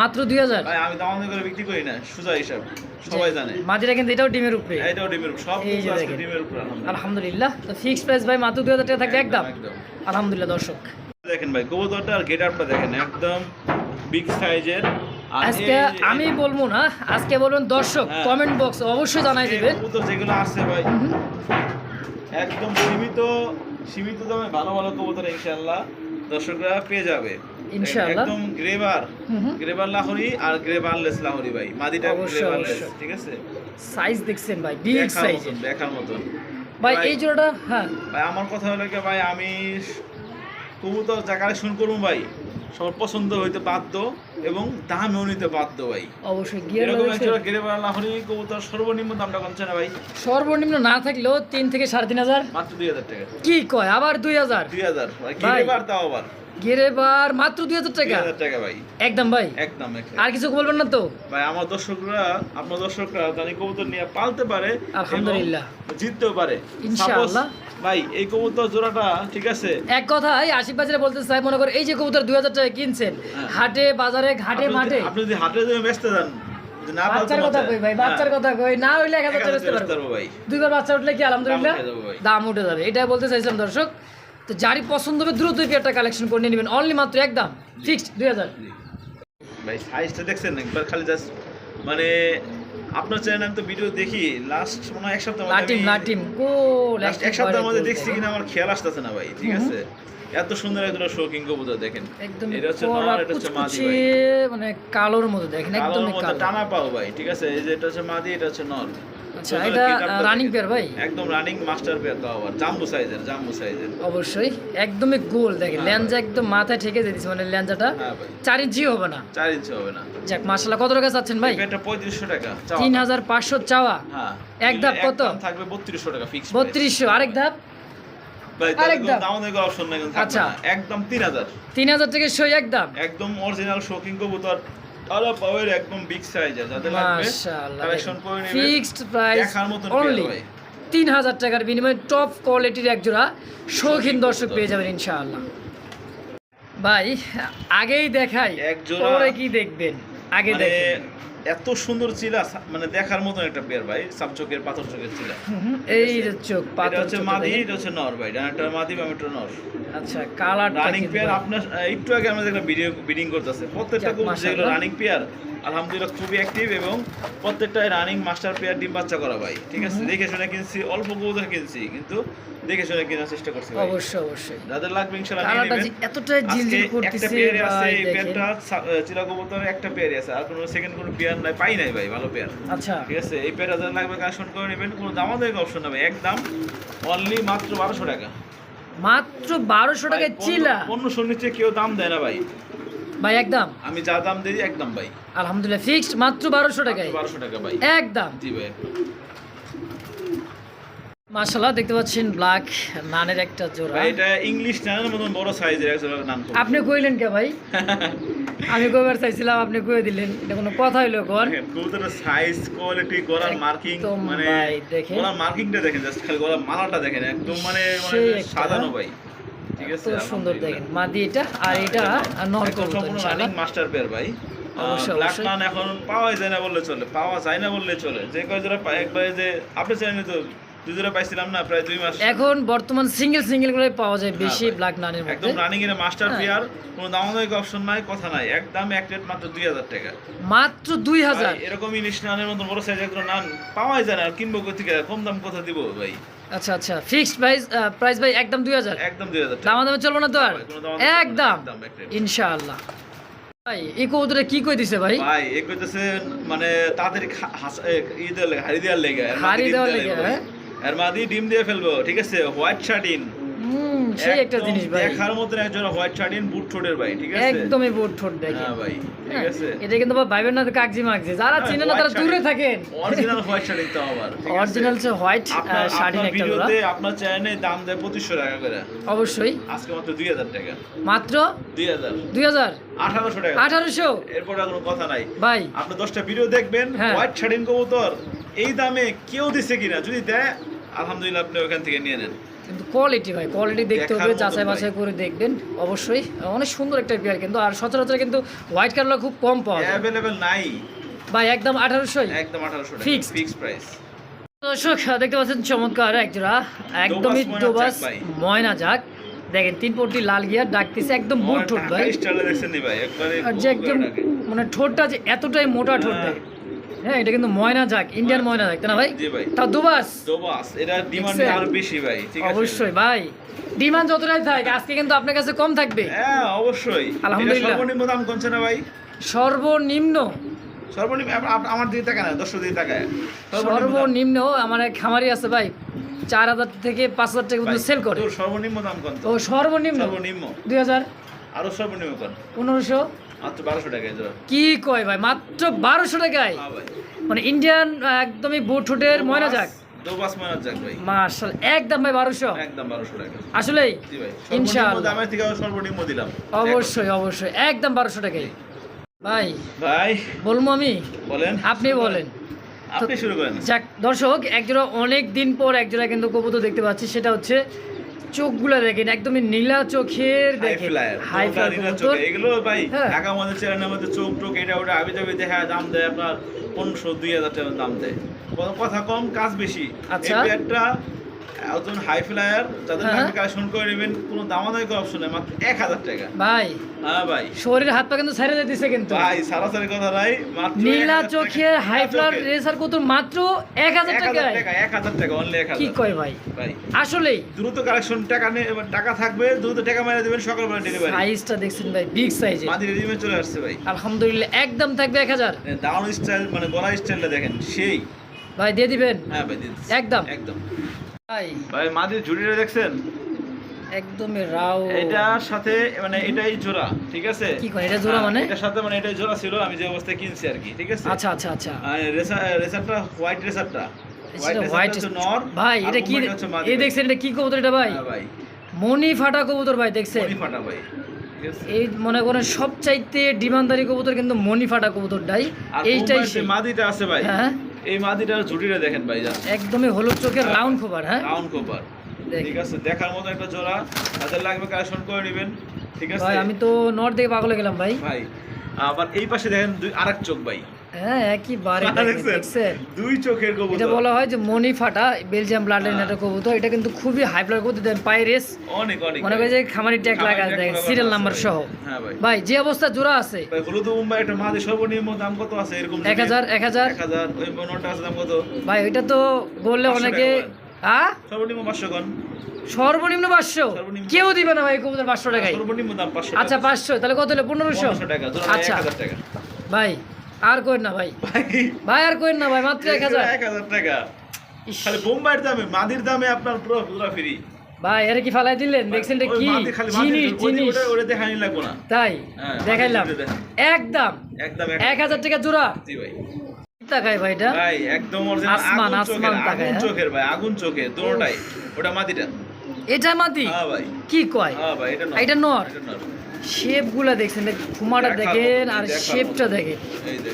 Speaker 2: মাত্র দুই হাজার?
Speaker 1: আমি দাম করে বিক্রি করি না সুজা হিসাব সবাই জানে।
Speaker 2: মাদিরা কিন্তু এটাও ডিমের উপরে।
Speaker 1: এটাও ডিমের উপর সব
Speaker 2: এই যে
Speaker 1: কিছু আজকে
Speaker 2: দেখেন।
Speaker 1: ডিমের উপর আলহামদুলিল্লাহ।
Speaker 2: আলহামদুলিল্লাহ তো ফিক্সড প্রাইস ভাই মাত্র দুই হাজার টাকা থাকবে একদম?
Speaker 1: একদম
Speaker 2: আলহামদুলিল্লাহ দর্শক।
Speaker 1: দেখেন ভাই কবুতরটা আর গেট দেখেন একদম বিগ সাইজের
Speaker 2: আজকে আমি বলব না আজকে বলবেন দর্শক
Speaker 1: হ্যাঁ।
Speaker 2: কমেন্ট বক্স অবশ্যই জানাই দিবেন।
Speaker 1: যেগুলো আছে ভাই একদম সীমিত সীমিত দামে ভালো ভালো কবুতর ইনশাআল্লাহ। দর্শকরা পেয়ে যাবে। একদম গ্রেবার। গ্রেবার লাহরি আর গ্রেবারলেস লাহরি ভাই। মাদিটা গ্রেবারলেস ঠিক আছে?
Speaker 2: সাইজ দেখছেন ভাই বিগ সাইজ
Speaker 1: দেখার মতন।
Speaker 2: ভাই
Speaker 1: ভাই-
Speaker 2: এই জোড়াটা হ্যাঁ।
Speaker 1: ভাই আমার কথা হলো কি ভাই আমি কবুতর যা কালেকশন করুন ভাই সবার পছন্দ হইতে বাধ্য। এবং দামও নিতে বাধ্য ভাই।
Speaker 2: অবশ্যই গিয়ার
Speaker 1: এরকম একটা গ্রেবার লাহরি কবুতর সর্বনিম্ন দামটা কমছে না ভাই?
Speaker 2: সর্বনিম্ন না থাকলেও তিন থেকে সাড়ে তিন হাজার।
Speaker 1: মাত্র দুই হাজার টাকা।
Speaker 2: কি কয়? আবার দুই হাজার?
Speaker 1: দুই হাজার। তাও আবার।
Speaker 2: গেরেবার মাত্র দুই হাজার টাকা?
Speaker 1: টাকা ভাই।
Speaker 2: একদম ভাই।
Speaker 1: একদম একদম।
Speaker 2: আর কিছু বলবেন না তো?
Speaker 1: ভাই আমার দর্শকরা আপনার দর্শকরা জানি কবুতর নিয়ে পালতে পারে
Speaker 2: আলহামদুলিল্লাহ।
Speaker 1: জিততেও পারে।
Speaker 2: ইনশাআল্লাহ।
Speaker 1: ভাই এই কবুতর জোড়াটা ঠিক আছে?
Speaker 2: এক কথায় আশিক বাজারে বলতে চাই মনে করে এই যে কবুতর দুই হাজার টাকা কিনছেন
Speaker 1: হ্যাঁ।
Speaker 2: হাটে বাজারে ঘাটে মাঠে?
Speaker 1: আপনি যদি হাটে যদি বেচতে যান
Speaker 2: বাচ্চার কথা কই ভাই বাচ্চার
Speaker 1: হ্যাঁ,
Speaker 2: কথা কই না হইলে এক হাজার টাকা পারব দুইবার বাচ্চা উঠলে কি আলহামদুলিল্লাহ?
Speaker 1: দাম উঠে যাবে
Speaker 2: বলতে চাইছিলাম দর্শক তো যারই পছন্দ হবে দ্রুত কালেকশন করে নিয়ে নেবেন। অনলি মাত্র একদম ফিক্সড দুই হাজার।
Speaker 1: ভাই সাইজটা দেখছেন একবার খালি জাস্ট মানে আপনার চ্যানেলে আমি তো ভিডিও দেখি লাস্ট মনে হয় এক সপ্তাহ
Speaker 2: লাটিম লাটিম গোল
Speaker 1: লাস্ট এক সপ্তাহের মধ্যে দেখছি কিনা আমার খেয়াল আসতেছে না ভাই ঠিক আছে? এত সুন্দর একজন শৌখিন কবুতর দেখেন।
Speaker 2: একদম
Speaker 1: এটা হচ্ছে নর এটা হচ্ছে মাদি ভাই।
Speaker 2: মানে কালোর মতো দেখেন
Speaker 1: একদম
Speaker 2: কালো।
Speaker 1: টানা পাও ভাই ঠিক আছে? এই যে এটা হচ্ছে মাদি এটা হচ্ছে নর
Speaker 2: আচ্ছা এটা রানিং পেয়ার ভাই?
Speaker 1: একদম রানিং মাস্টার পেয়ার তো আবার জাম্বু সাইজের জাম্বু সাইজের
Speaker 2: অবশ্যই একদমই গোল দেখেন ল্যাঞ্জা একদম মাথায় ঠেকে দিয়েছে মানে ল্যাঞ্জাটা
Speaker 1: হ্যাঁ
Speaker 2: চার ইঞ্চি হবে না।
Speaker 1: চার ইঞ্চি হবে না।
Speaker 2: যাক মাসাল্লাহ কত টাকা চাচ্ছেন ভাই?
Speaker 1: পেয়ারটা পঁয়ত্রিশশো টাকা
Speaker 2: তিন হাজার পাঁচশো চাওয়া।
Speaker 1: হ্যাঁ
Speaker 2: এক ধাপ কত?
Speaker 1: থাকবে বত্রিশশো টাকা ফিক্স
Speaker 2: বত্রিশশো আরেক ধাপ? আচ্ছা।
Speaker 1: একদম তিন হাজার।
Speaker 2: তিন হাজার থেকে সই একদম
Speaker 1: একদম অরিজিনাল শৌখিন কবুতর। আলো পাওয়ার একদম বিগ সাইজের যাদের লাগবে কালেকশন করে নেবেন।
Speaker 2: ফিক্সড প্রাইস
Speaker 1: দেখার মতো
Speaker 2: অনলি তিন হাজার টাকার বিনিময়ে টপ কোয়ালিটির এক জোড়া শৌখিন দর্শক পেয়ে যাবেন ইনশাআল্লাহ। ভাই আগেই দেখাই
Speaker 1: এক জোড়া-
Speaker 2: পরে কি দেখবেন? আগে
Speaker 1: মানে
Speaker 2: দেখেন।
Speaker 1: এত সুন্দর চিলা মানে দেখার মতন একটা পেয়ার ভাই সাপ পাথর চোখের চিলা।
Speaker 2: এই যে চোখ পাথর
Speaker 1: হচ্ছে মাদি এটা হচ্ছে নর ভাই ডানাটা মাদি বা বামেটা নর।
Speaker 2: আচ্ছা কালার
Speaker 1: রানিং পেয়ার আপনার একটু আগে আমরা দেখলাম ভিডিও বিডিং করতেছে প্রত্যেকটা
Speaker 2: যাক,
Speaker 1: যেগুলো রানিং পেয়ার আলহামদুলিল্লাহ খুবই অ্যাক্টিভ এবং প্রত্যেকটাই রানিং মাস্টার পেয়ার ডিম বাচ্চা করা ভাই। ঠিক আছে? দেখে শুনে কিনছি অল্প কবুতর কিনছি কিন্তু দেখে শুনে কেনার চেষ্টা করছি
Speaker 2: অবশ্যই অবশ্যই।
Speaker 1: যাদের লাগবে ইনশাআল্লাহ নিয়ে
Speaker 2: কালারটা
Speaker 1: নেবেন।
Speaker 2: এতটাই
Speaker 1: আজকে
Speaker 2: জিলজিল
Speaker 1: একটা
Speaker 2: করতেছে
Speaker 1: পেয়ারে আছে এই পেয়ারটা আহ, একটা পেয়ারে আছে আর কোনো সেকেন্ড কোনো পেয়ার নাই পাই নাই ভাই ভালো পেয়ার
Speaker 2: আচ্ছা।
Speaker 1: ঠিক আছে? এই পেয়ার যাদের লাগবে কালেকশন করে নেবেন কোনো দামা দেওয়া অপশন নেবে একদম অনলি মাত্র বারোশো টাকা।
Speaker 2: মাত্র বারোশো টাকায় চিলা।
Speaker 1: পনেরোশোর নিচে কেউ দাম দেয় না ভাই।
Speaker 2: ভাই একদম।
Speaker 1: আমি যা দাম দিই একদম ভাই।
Speaker 2: আলহামদুলিল্লাহ ফিক্সড মাত্র বারোশো টাকায়।
Speaker 1: বারোশো টাকা ভাই।
Speaker 2: একদম।
Speaker 1: জি ভাই।
Speaker 2: মাশাল্লাহ দেখতে পাচ্ছেন ব্ল্যাক নানের একটা জোড়া।
Speaker 1: ভাই এটা ইংলিশ মতন বড় সাইজের নাম করব।
Speaker 2: আপনি কইলেন কে ভাই? আমি কইবার চাইছিলাম আপনি কই দিলেন। এটা কোনো কথা হইল কোন?
Speaker 1: কবুতরের সাইজ কোয়ালিটি গলার মার্কিং মানে
Speaker 2: ভাই, দেখেন।
Speaker 1: গলার মার্কিংটা দেখেন জাস্ট খালি গলার মালাটা দেখেন একদম মানে মানে সাজানো ভাই।
Speaker 2: তো সুন্দর দেখেন। মাদি এটা আর এটা নর
Speaker 1: সম্পূর্ণ রানিং মাস্টার পেয়ার ভাই। ব্ল্যাক। এখন পাওয়া যায় না বললে চলে পাওয়া যায় না বললে চলে। যে কয় পাই- একবারে যে আপনি চ্যানেলে তো দুই জোড়া পাইছিলাম না প্রায় দুই মাস।
Speaker 2: এখন বর্তমান সিঙ্গেল সিঙ্গেল করে পাওয়া যায় বেশি ব্ল্যাক নানের মধ্যে
Speaker 1: একদম রানিং এর মাস্টার
Speaker 2: হ্যাঁ।
Speaker 1: পেয়ার কোনো দামাদামি অপশন নাই কথা নাই। একদম এক রেট মাত্র দুই হাজার টাকা।
Speaker 2: মাত্র দুই হাজার?
Speaker 1: ভাই, এরকম ইলিশ নানের মতন বড় সাইজ একজন নান পাওয়াই যায় না। আর কিনবো কোথা থেকে কম দাম কোথা দিব ভাই।
Speaker 2: আচ্ছা আচ্ছা। ফিক্সড প্রাইস প্রাইস ভাই একদম দুই হাজার?
Speaker 1: একদম
Speaker 2: চলবো না তো আর? একদম। ইনশাআল্লাহ। ভাই এই কবুতরে কি কই দিছে ভাই?
Speaker 1: ভাই এই কইতেছে মানে তাদের এ, ই দেওয়ার লেগে হাড়ি দেওয়ার লেগে।
Speaker 2: হাড়ি দেওয়ার
Speaker 1: দেওয়ার
Speaker 2: লেগে, হ্যাঁ?
Speaker 1: এর মাদি ডিম দিয়ে ফেলব ঠিক আছে? হোয়াইট শার্টিন
Speaker 2: হুম সেই একটা জিনিস ভাই।
Speaker 1: দেখার মতন একজন হোয়াইট শার্টিন বুট ঠোঁটের ভাই ঠিক আছে?
Speaker 2: একদমই বোট ঠোঁট দেখেন।
Speaker 1: হ্যাঁ ভাই ঠিক
Speaker 2: হ্যাঁ,
Speaker 1: আছে?
Speaker 2: এটা কিন্তু আবার ভাইবেন না কাগজি মাগজি যারা
Speaker 1: হ্যাঁ,
Speaker 2: চিনে না তারা দূরে থাকেন।
Speaker 1: অরিজিনাল হোয়াইট শার্টিন তো আবার
Speaker 2: অরিজিনাল হচ্ছে হোয়াইট
Speaker 1: আপনার
Speaker 2: একটা
Speaker 1: ভিডিওতে আপনার চ্যানেলে দাম দেয় পঁচিশশো টাকা করে।
Speaker 2: অবশ্যই।
Speaker 1: আজকে মাত্র দুই হাজার টাকা।
Speaker 2: মাত্র?
Speaker 1: দুই হাজার।
Speaker 2: দুই হাজার?
Speaker 1: আঠারোশো টাকা।
Speaker 2: আঠারোশো?
Speaker 1: এরপর আর কোনো কথা নাই।
Speaker 2: ভাই।
Speaker 1: আপনি দশটা ভিডিও দেখবেন
Speaker 2: হ্যাঁ।
Speaker 1: হোয়াইট শার্টিন কবুতর এই দামে কেউ দিছে কিনা? যদি দেয় আলহামদুলিল্লাহ আপনি ওখান থেকে নিয়ে নেন।
Speaker 2: কিন্তু কোয়ালিটি ভাই কোয়ালিটি দেখতে হবে যাচাই বাছাই করে দেখবেন অবশ্যই। অনেক সুন্দর একটা পেয়ার কিন্তু আর সচরাচর কিন্তু হোয়াইট কালার খুব কম পাওয়া যায়।
Speaker 1: অ্যাভেলেবেল নাই।
Speaker 2: ভাই একদম আঠারোশোই?
Speaker 1: একদম আঠারোশো
Speaker 2: Fixed.
Speaker 1: ফিক্স প্রাইস
Speaker 2: দর্শক দেখতে পাচ্ছেন চমৎকার একজোড়া একদমই ডোবাস ময়না যাক দেখেন তিন পট্টি লাল গিয়ার ডাকতেছে একদম বুট ঠোঁট ভাই।
Speaker 1: স্টাইলে দেখছেন নি ভাই একবারে
Speaker 2: আর যে একদম মানে ঠোঁটটা যে এতটাই মোটা ঠোঁট
Speaker 1: হ্যাঁ।
Speaker 2: হ্যাঁ এটা কিন্তু ময়না যাক ইন্ডিয়ান ময়না না ভাই?
Speaker 1: জি ভাই।
Speaker 2: দুবাস?
Speaker 1: এটা ডিমান্ড আরও বেশি ভাই ঠিক আছে।
Speaker 2: অবশ্যই ভাই ডিমান্ড যতটাই থাকে আজকে কিন্তু আপনার কাছে কম থাকবে।
Speaker 1: হ্যাঁ অবশ্যই।
Speaker 2: আলহামদুলিল্লাহ।
Speaker 1: সর্বনিম্ন দাম কোনছে না ভাই?
Speaker 2: সর্বনিম্ন?
Speaker 1: সর্বনিম্ন আমার দিকে তাকায় না দিকে তাকায়। সর্বনিম্ন।
Speaker 2: আমার এক খামারি আছে ভাই চার হাজার থেকে পাঁচ হাজার টাকা পর্যন্ত সেল করে।
Speaker 1: সর্বনিম্ন দাম কত
Speaker 2: ও সর্বনিম্ন?
Speaker 1: সর্বনিম্ন।
Speaker 2: দুই হাজার?
Speaker 1: আরও সর্বনিম্ন কত
Speaker 2: পনেরোশো? কি কয় ভাই মাত্র বারোশো টাকায়?
Speaker 1: হ্যাঁ
Speaker 2: মানে ইন্ডিয়ান একদমই বুট ঠোঁটের ময়না যাক
Speaker 1: দোবাস ময়না যাক ভাই।
Speaker 2: মার্শাল একদম ভাই বারোশো।
Speaker 1: একদম বারোশো টাকা।
Speaker 2: আসলেই? ইনশাআল্লাহ।
Speaker 1: সর্বনিম্ন দামের থেকে সর্বনিম্ন দিলাম।
Speaker 2: অবশ্যই অবশ্যই। একদম বারোশো টাকাই ভাই
Speaker 1: ভাই।
Speaker 2: বলব আমি?
Speaker 1: বলেন।
Speaker 2: আপনি বলেন।
Speaker 1: আপনি শুরু করেন।
Speaker 2: যাক দর্শক একজোড়া অনেক দিন পর একজোড়া কিন্তু কবুতর দেখতে পাচ্ছি। সেটা হচ্ছে চোখগুলো দেখেন একদমই নীলা চোখের দেখেন। হাই ফ্লায়ার
Speaker 1: এগুলো ভাই
Speaker 2: হ্যাঁ।
Speaker 1: ঢাকা মধ্যে চ্যানেলের মধ্যে চোখ টোক এটা ওটা আবি যাবি দেখা দাম দেয় আপনার পনেরোশো দুই হাজার টাকা দাম দেয়। কথা- কম কাজ বেশি।
Speaker 2: আচ্ছা।
Speaker 1: পেয়ারটা একজন হাই ফ্লায়ার
Speaker 2: হ্যাঁ।
Speaker 1: আপনি কালেকশন করে নেবেন কোনো দামাদামি করার অপশন মাত্র এক হাজার টাকা।
Speaker 2: ভাই।
Speaker 1: হ্যাঁ ভাই।
Speaker 2: শরীর হাত পা কিন্তু ছেড়ে দিতেছে কিন্তু।
Speaker 1: ভাই সারাসারি কথা নাই মাত্র
Speaker 2: নীলা
Speaker 1: 1000
Speaker 2: চোখের হাই ফ্লায়ার রেসার কত? মাত্র এক হাজার
Speaker 1: টাকা এক হাজার টাকা অনলি এক
Speaker 2: কি কয় ভাই?
Speaker 1: ভাই।
Speaker 2: আসলেই।
Speaker 1: দ্রুত কালেকশন টাকা নে এবার টাকা থাকবে দ্রুত টাকা মেরে দেবেন সকালবেলা ডেলিভারি
Speaker 2: সাইজটা দেখছেন ভাই বিগ সাইজে
Speaker 1: মাদি রেডিমেড চলে আসছে ভাই।
Speaker 2: আলহামদুলিল্লাহ একদম থাকবে এক হাজার।
Speaker 1: দাউন স্টাইল মানে গলা স্টাইলটা দেখেন সেই।
Speaker 2: ভাই দিয়ে দিবেন?
Speaker 1: হ্যাঁ ভাই দিচ্ছি।
Speaker 2: একদম।
Speaker 1: একদম।
Speaker 2: ভাই
Speaker 1: ভাই মাদির ঝুড়িটা দেখছেন?
Speaker 2: একদমই রাও।
Speaker 1: এটার সাথে মানে এটাই জোড়া ঠিক আছে?
Speaker 2: কি করে, এটা জোড়া
Speaker 1: হ্যাঁ,
Speaker 2: মানে?
Speaker 1: এটার সাথে মানে এটাই জোড়া ছিল আমি যে অবস্থায় কিনছি আর কি ঠিক আছে?
Speaker 2: আচ্ছা আচ্ছা আচ্ছা।
Speaker 1: আর রেসার রেসারটা হোয়াইট রেসারটা।
Speaker 2: হোয়াইট
Speaker 1: নর
Speaker 2: ভাই এটা কি এই দেখছেন এটা কি কবুতর এটা ভাই?
Speaker 1: হ্যাঁ ভাই।
Speaker 2: মনি ফাটা কবুতর ভাই দেখছেন?
Speaker 1: মনি ফাটা ভাই
Speaker 2: এই মনে করেন সবচাইতে ডিমান্ডারি কবুতর কিন্তু মনি ফাটা কবুতরটাই। এইটাই
Speaker 1: মাদিটা আছে ভাই
Speaker 2: হ্যাঁ।
Speaker 1: এই মাদিটার ঝুড়িটা দেখেন ভাই যা
Speaker 2: একদমই হলুদ চোখের রাউন্ড কোপার হ্যাঁ?
Speaker 1: Round
Speaker 2: copper.
Speaker 1: ঠিক আছে দেখার মতো একটা জোড়া। তাদের লাগবে কালেকশন করে নেবেন। ঠিক আছে?
Speaker 2: ভাই আমি তো নর্থ দিকে পাগলে গেলাম ভাই।
Speaker 1: ভাই আবার এই পাশে দেখেন দুই আরেক চোখ ভাই।
Speaker 2: হ্যাঁ
Speaker 1: দেখছেন? দুই চোখের
Speaker 2: এটা বলা হয় যে মনি ফাটা বেলজিয়াম ব্লাড লাইন
Speaker 1: হ্যাঁ।
Speaker 2: কবুতর। এটা কিন্তু খুবই হাই ফ্লার করতে দেন পায়ের রেস
Speaker 1: অনেক অনেক
Speaker 2: মনে করে যে খামারি ট্যাগ লাগা দেখেন সিরিয়াল নাম্বার সহ।
Speaker 1: হ্যাঁ ভাই।
Speaker 2: ভাই যে অবস্থা জোড়া আছে।
Speaker 1: হলুদ মুম্বাই একটা মাঝে সর্বনিম্ন দাম কত আছে? এরকম
Speaker 2: এক হাজার এক হাজার।
Speaker 1: ওই নোটটা আছে দাম কত?
Speaker 2: ভাই ওইটা তো বললে অনেকে হ্যাঁ
Speaker 1: সর্বনিম্ন পাঁচশো গণ
Speaker 2: সর্বনিম্ন পাঁচশো? কেউ দিবে না ভাই কবুতর পাঁচশো টাকায়।
Speaker 1: সর্বনিম্ন দাম পাঁচশো
Speaker 2: আচ্ছা পাঁচশো তাহলে কত হলো? পনেরোশো?
Speaker 1: টাকা
Speaker 2: আচ্ছা।
Speaker 1: টাকা।
Speaker 2: ভাই আর কইন না ভাই।
Speaker 1: ভাই।
Speaker 2: আর কইন না ভাই মাত্র এক হাজার।
Speaker 1: এক হাজার টাকা। খালি বোম্বাইয়ের দামে মাদির দামে আপনার পুরো পুরো ফ্রি
Speaker 2: ভাই এর কি ফালাই দিলেন? দেখছেন এটা কি? জিনিস জিনিস।
Speaker 1: ওটা- দেখানি লাগবো না।
Speaker 2: তাই?
Speaker 1: হ্যাঁ,
Speaker 2: দেখাইলাম। একদম।
Speaker 1: একদম
Speaker 2: এক হাজার টাকা জোড়া।
Speaker 1: জি ভাই।
Speaker 2: এটা?
Speaker 1: ভাই একদম original
Speaker 2: আসমান, আসমান
Speaker 1: চোখের, আগুন
Speaker 2: হ্যাঁ?
Speaker 1: চোখের ভাই আগুন চোখের দুটোটাই। ওটা মাদিটা।
Speaker 2: এটা মাটি
Speaker 1: হ্যাঁ ভাই।
Speaker 2: কি কয়?
Speaker 1: হ্যাঁ ভাই এটা নর।
Speaker 2: এটা নর।
Speaker 1: এটা নর।
Speaker 2: শেপগুলা দেখছেন ফুমাটা দেখেন আর শেপটা দেখেন।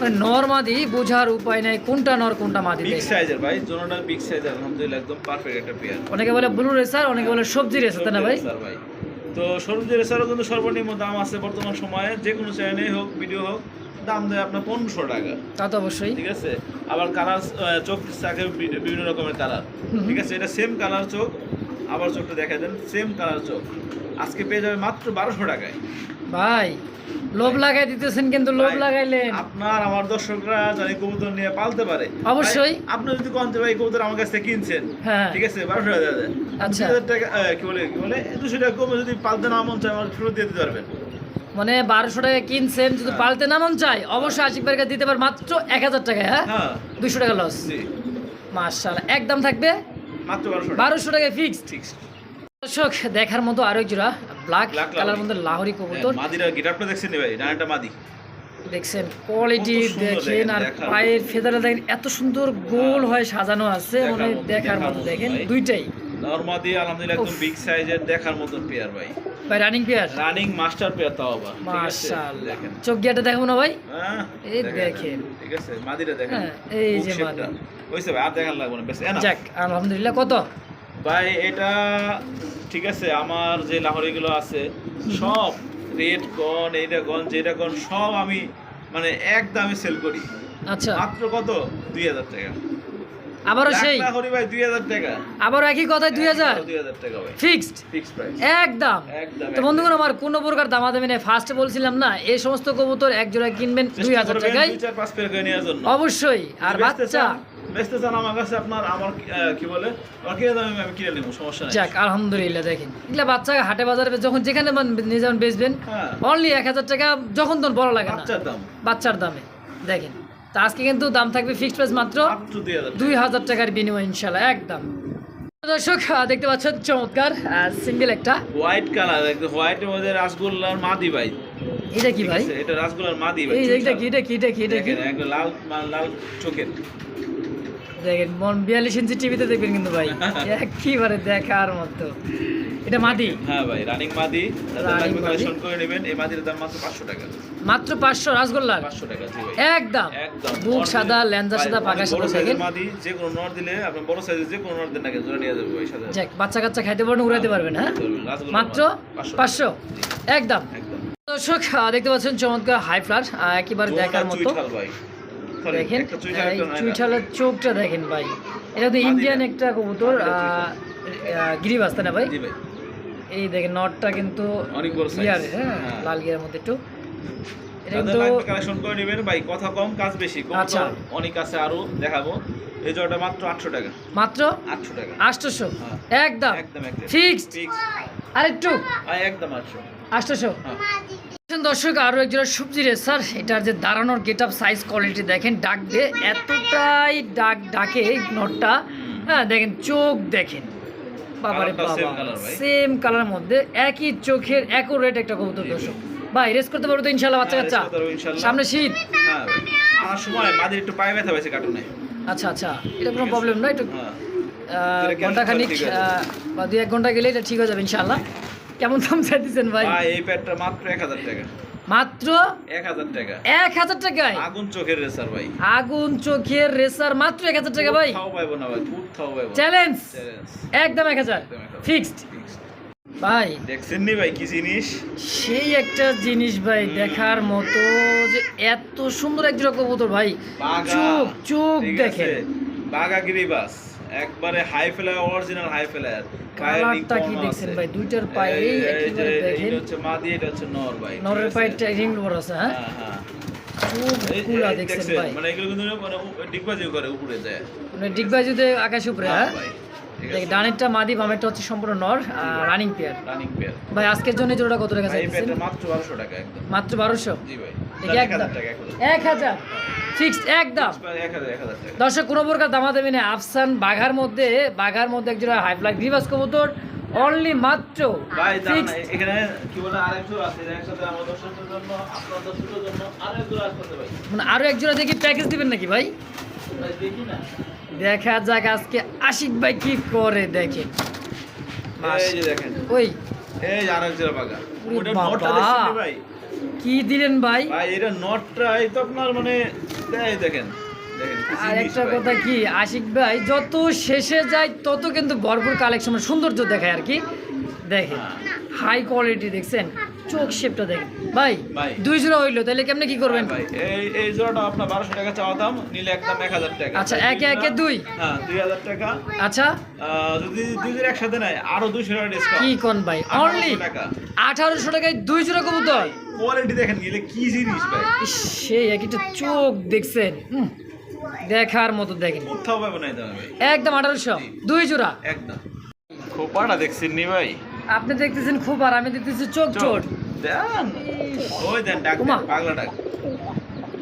Speaker 2: মানে নর মাদি বোঝার উপায় নাই কোনটা নর কোনটা মাদি
Speaker 1: বিগ সাইজের ভাই জোনোটা বিগ সাইজের আলহামদুলিল্লাহ একদম পারফেক্ট একটা পেয়ার
Speaker 2: অনেকে বলে ব্লু রেসার অনেকে বলে সবজি রেসার তাই না ভাই?
Speaker 1: তো সরুজি রেসারও কিন্তু সর্বনিম্ন দাম আছে বর্তমান সময়ে যে কোনো চ্যানেলে হোক ভিডিও হোক দাম দেয় আপনার পনেরোশো টাকা।
Speaker 2: তা তো অবশ্যই।
Speaker 1: ঠিক আছে? আবার কালার চোখ থাকে বিভিন্ন রকমের কালার ঠিক আছে? এটা সেম কালার চোখ আবার চোখটা দেখা দেন সেম কালার চোখ। আজকে পেয়ে যাবে মাত্র বারোশো টাকায়।
Speaker 2: ভাই লোভ লাগাই দিতেছেন কিন্তু লোভ
Speaker 1: আপনার আমার দর্শকরা জানি কবুতর নিয়ে পালতে পারে
Speaker 2: অবশ্যই।
Speaker 1: আপনি যদি কোন ভাই কবুতর আমার কাছ কিনছেন
Speaker 2: হ্যাঁ।
Speaker 1: ঠিক আছে বারোশো টাকা
Speaker 2: আচ্ছা।
Speaker 1: টাকা কি বলে কি বলে দুশো টাকা কমে যদি পালতে না মন চায় আমার ফেরত দিয়ে দিতে পারবেন।
Speaker 2: মানে বারোশো টাকা কিনছেন যদি
Speaker 1: হ্যাঁ।
Speaker 2: পালতে না মন চাই অবশ্যই আশিক ভাইকে দিতে পার মাত্র এক হাজার টাকায় হ্যাঁ?
Speaker 1: হ্যাঁ।
Speaker 2: দুশো টাকা লস
Speaker 1: জি।
Speaker 2: মার্শাল একদম থাকবে?
Speaker 1: মাত্র বারোশো টাকা।
Speaker 2: ফিক্সড
Speaker 1: ঠিক
Speaker 2: দর্শক দেখার মতো আরও জোড়া ব্ল্যাক কালার মধ্যে লাহোরি কবুতর।
Speaker 1: মাদিরা গিটারটা দেখছেন ভাই ডানাটা মাদি।
Speaker 2: দেখছেন কোয়ালিটি দেখেন আর পায়ের ফেদারা দেখেন এত সুন্দর গোল হয়ে সাজানো আছে মানে দেখার মতো
Speaker 1: মতো
Speaker 2: দেখেন দুইটাই।
Speaker 1: নর্মাদি আলহামদুলিল্লাহ একদম বিগ সাইজের দেখার মতন পেয়ার ভাই।
Speaker 2: ভাই running pair
Speaker 1: running master pair তাও আবার
Speaker 2: মাশাআল্লাহ।
Speaker 1: দেখেন।
Speaker 2: চোখ গিয়াটা দেখাবো না ভাই?
Speaker 1: হ্যাঁ,
Speaker 2: এই
Speaker 1: দেখেন। ঠিক আছে মাদিরা দেখেন।
Speaker 2: হ্যাঁ, এই যে। মাদি।
Speaker 1: হইছে ভাই আর দেখার লাগবে না বেশ এনা
Speaker 2: যাক আলহামদুলিল্লাহ কত?
Speaker 1: ভাই এটা ঠিক আছে আমার যে লাহোরিগুলো আছে সব রেড গন এইটা গন যেটা গন সব আমি মানে এক দামে সেল করি।
Speaker 2: আচ্ছা।
Speaker 1: মাত্র কত? দুই হাজার টাকা।
Speaker 2: আবারও সেই?
Speaker 1: লাহোরি ভাই দুই হাজার টাকা।
Speaker 2: আবারও একই কথায় দুই হাজার?
Speaker 1: দুই হাজার টাকা ভাই।
Speaker 2: ফিক্সড
Speaker 1: ফিক্স প্রাইস
Speaker 2: একদম।
Speaker 1: একদম
Speaker 2: তো বন্ধুগণ আমার কোনো প্রকার দামাদামি নেই। ফার্স্টে বলছিলাম না এই সমস্ত কবুতর এক জোড়া কিনবেন দুই হাজার টাকায়। অবশ্যই। আর বাচ্চা
Speaker 1: বেচতে চান আমার কাছে আপনার আমার কি বলে? আমার কিনে দামে আমি কিনে নেব সমস্যা নেই।
Speaker 2: যাক আলহামদুলিল্লাহ দেখেন। এগুলা বাচ্চা হাটে বাজারে যখন যেখানে নিয়ে যাবেন বেচবেন অনলি এক হাজার টাকা যখন তখন বড় লাগে
Speaker 1: বাচ্চার দাম।
Speaker 2: বাচ্চার দামে দেখেন। তা আজকে কিন্তু দাম থাকবে ফিক্সড প্রাইস মাত্র
Speaker 1: মাত্র দুই হাজার
Speaker 2: টাকার বিনিময় ইনশাল্লাহ একদম। দর্শক দেখতে পাচ্ছেন চমৎকার সিঙ্গেল একটা।
Speaker 1: হোয়াইট কালার একদম হোয়াইটের মধ্যে রাসগোল্লার মাদি ভাই।
Speaker 2: এটা কি ভাই?
Speaker 1: এটা রাসগোল্লার মাদি ভাই
Speaker 2: এটা কি এটা কি এটা কি এটা কি?
Speaker 1: লাল লাল চোখের।
Speaker 2: দেখেন মন বিয়াল্লিশ ইঞ্চি টিভিতে দেখবেন কিন্তু ভাই। একেবারে দেখার মতো। এটা মাদি?
Speaker 1: হ্যাঁ ভাই রানিং মাদি। লাগবে কালেকশন করে নেবেন। এই মাদির দাম মাত্র টাকা।
Speaker 2: মাত্র পাঁচশো রাসগোল্লার
Speaker 1: পাঁচশো টাকা জি ভাই।
Speaker 2: একদম।
Speaker 1: একদম।
Speaker 2: বুক সাদা ল্যাঞ্জা সাদা পাকা সাদা দেখেন।
Speaker 1: মাদি যে কোনো নর দিলে আপনি বড় সাইজের যে কোনো নর দেন নাকি জোড়া নিয়ে যাবে ভাই
Speaker 2: যাক বাচ্চা কাচ্চা খাইতে পারবেন উড়াইতে পারবেন হ্যাঁ? মাত্র
Speaker 1: মাদি,
Speaker 2: পাঁচশো একদম।
Speaker 1: একদম।
Speaker 2: দর্শক দেখতে পাচ্ছেন চমৎকার হাই ফ্লার একেবারে দেখার মতো।
Speaker 1: ভাই।
Speaker 2: দেখেন। চুইঠালের চোখটা দেখেন ভাই। এটা তো ইন্ডিয়ান একটা কবুতর তাই না ভাই? এই দেখেন নটটা কিন্তু
Speaker 1: অনেক বড়।
Speaker 2: হ্যাঁ
Speaker 1: হ্যাঁ।
Speaker 2: লাল গিয়ারের মধ্যে একটু। এটা কিন্তু
Speaker 1: কালেকশন করে নেবেন। ভাই কথা কম কাজ বেশি।
Speaker 2: আচ্ছা।
Speaker 1: অনেক আছে আরও দেখাবো। এই জোড়াটা মাত্র আটশো টাকা।
Speaker 2: মাত্র
Speaker 1: আটশো টাকা।
Speaker 2: আটশোশো?
Speaker 1: হ্যাঁ।
Speaker 2: একদম।
Speaker 1: একদম
Speaker 2: ফিক্সড?
Speaker 1: ফিক্স
Speaker 2: আরেকটু?
Speaker 1: একদম আটশো।
Speaker 2: আটশোশো?
Speaker 1: হ্যাঁ।
Speaker 2: দর্শক আরও একজোড়া সবজি রেসার। এটার যে দাঁড়ানোর গেট আপ সাইজ কোয়ালিটি দেখেন ডাক দিয়ে এতটাই ডাক ডাকে নটটা। হ্যাঁ দেখেন চোখ দেখেন। বাবারে বাবা সেম কালারের মধ্যে একই চোখের অ্যাকুরেট একটা কবুতর দর্শক। ভাই রেস করতে পারব তো ইনশাল্লাহ বাচ্চা
Speaker 1: হ্যাঁ,
Speaker 2: কাচ্চা। সামনে শীত।
Speaker 1: হ্যাঁ আমার সময় মাদির একটু পায়ে ব্যথা পেয়েছে কার্টুনে
Speaker 2: আচ্ছা আচ্ছা এটা কোনো প্রবলেম নয় একটু
Speaker 1: হ্যাঁ।
Speaker 2: ঘণ্টা
Speaker 1: cancel
Speaker 2: খানিক
Speaker 1: ঠিক আছে।
Speaker 2: আহ, বা দুই এক ঘণ্টা গেলে এটা ঠিক হয়ে যাবে ইনশাল্লাহ কেমন দাম চাইতেছেন ভাই?
Speaker 1: ভাই এই প্যাডটা মাত্র এক হাজার টাকা।
Speaker 2: মাত্র
Speaker 1: এক হাজার টাকা।
Speaker 2: এক হাজার টাকায়?
Speaker 1: আগুন চোখের রেসার ভাই।
Speaker 2: আগুন চোখের রেসার মাত্র এক হাজার টাকা ভাই।
Speaker 1: কোথাও পাইবো না ভাই পাইবো না।
Speaker 2: চ্যালেঞ্জ?
Speaker 1: Challenge।
Speaker 2: একদম এক হাজার। ফিক্সড? ভাই।
Speaker 1: দেখছেন নি ভাই কি জিনিস?
Speaker 2: সেই একটা জিনিস ভাই দেখার মতো যে এত সুন্দর এক জোড়া কবুতর ভাই। চোখ চোখ দেখেন।
Speaker 1: আছে? একবারে high flyer original high flyer
Speaker 2: কালারটা কি দেখছেন ভাই? দুইটার পায়ে একেবারে দেখেন।
Speaker 1: হচ্ছে মাদি এটা হচ্ছে নর ভাই।
Speaker 2: নরের
Speaker 1: আছে?
Speaker 2: পায়ে রিং বড় আছে হ্যাঁ?
Speaker 1: হ্যাঁ হ্যাঁ। এই-
Speaker 2: দেখছেন? ভাই।
Speaker 1: মানে এগুলো কিন্তু মানে ডিগবাজিও করে উপরে যায়।
Speaker 2: মানে ডিগবাজুতে আকাশ উপরে হ্যাঁ?
Speaker 1: ভাই ঠিক
Speaker 2: দেখ
Speaker 1: আছে।
Speaker 2: ডানেরটা মাদি বামেরটা হচ্ছে সম্পূর্ণ নর রানিং পেয়ার
Speaker 1: রানিং পেয়ার
Speaker 2: ভাই আজকের জন্য এই জোড়াটা কত টাকা
Speaker 1: এই
Speaker 2: চাইছেন
Speaker 1: মাত্র 1200 টাকা একদম।
Speaker 2: মাত্র বারোশো?
Speaker 1: জি ভাই।
Speaker 2: দেখি
Speaker 1: এক
Speaker 2: একদম।
Speaker 1: হাজার টাকা এক হাজার
Speaker 2: এক হাজার? ফিক্সড একদম। দর্শক কোনো প্রকার দামা দেবে না আফসান বাঘার মধ্যে বাঘার মধ্যে হাই ফ্লাগ গ্রিভাস কবুতর অনলি মাত্র মানে আরও একজোড়া দেখি প্যাকেজ দিবেন নাকি ভাই?
Speaker 1: দেখি
Speaker 2: যাক আজকে আশিক ভাই কি করে দেখে। ওই।
Speaker 1: এই যে আরেক জোড়া বাগা
Speaker 2: কি দিলেন ভাই?
Speaker 1: ভাই এটা নটটাই তো আপনার মানে দেখেন
Speaker 2: আর একটা কথা কি আশিক ভাই যত শেষে যায় তত কিন্তু ভরপুর কালেকশন সৌন্দর্য দেখায় আর কি। দেখেন
Speaker 1: হ্যাঁ।
Speaker 2: হাই কোয়ালিটি দেখছেন? চোখ শেপটা দেখেন। ভাই। দুই জোড়া হইল তাহলে কেমনে কি করবেন?
Speaker 1: ভাই এই এই জোড়াটা আপনার বারোশো টাকা চাওয়া দাম নিলে একদম এক হাজার টাকা।
Speaker 2: আচ্ছা, একে একে দুই?
Speaker 1: হ্যাঁ দুই হাজার টাকা।
Speaker 2: আচ্ছা।
Speaker 1: যদি দুই জোড়া একসাথে নেয় আরও দুইশো টাকা
Speaker 2: কি
Speaker 1: ডিসকাউন্ট
Speaker 2: কোন ভাই? অনলি
Speaker 1: টাকা।
Speaker 2: আঠারোশো টাকায় দুই জোড়া কবুতর?
Speaker 1: কোয়ালিটি দেখেন গেলে কি জিনিস ভাই?
Speaker 2: সেই এক একটা চোখ দেখছেন। দেখার মতো দেখেন।
Speaker 1: কোথাও পাবে না ভাই।
Speaker 2: একদম আঠারোশো দুই জোড়া।
Speaker 1: একদম। খোপাটা দেখছেন নি ভাই?
Speaker 2: আপনি দেখতেছেন খুব আর আমি দেখতেছি চোখ চোট।
Speaker 1: দেন। ওই দেন ডাক। পাগলা ডাক।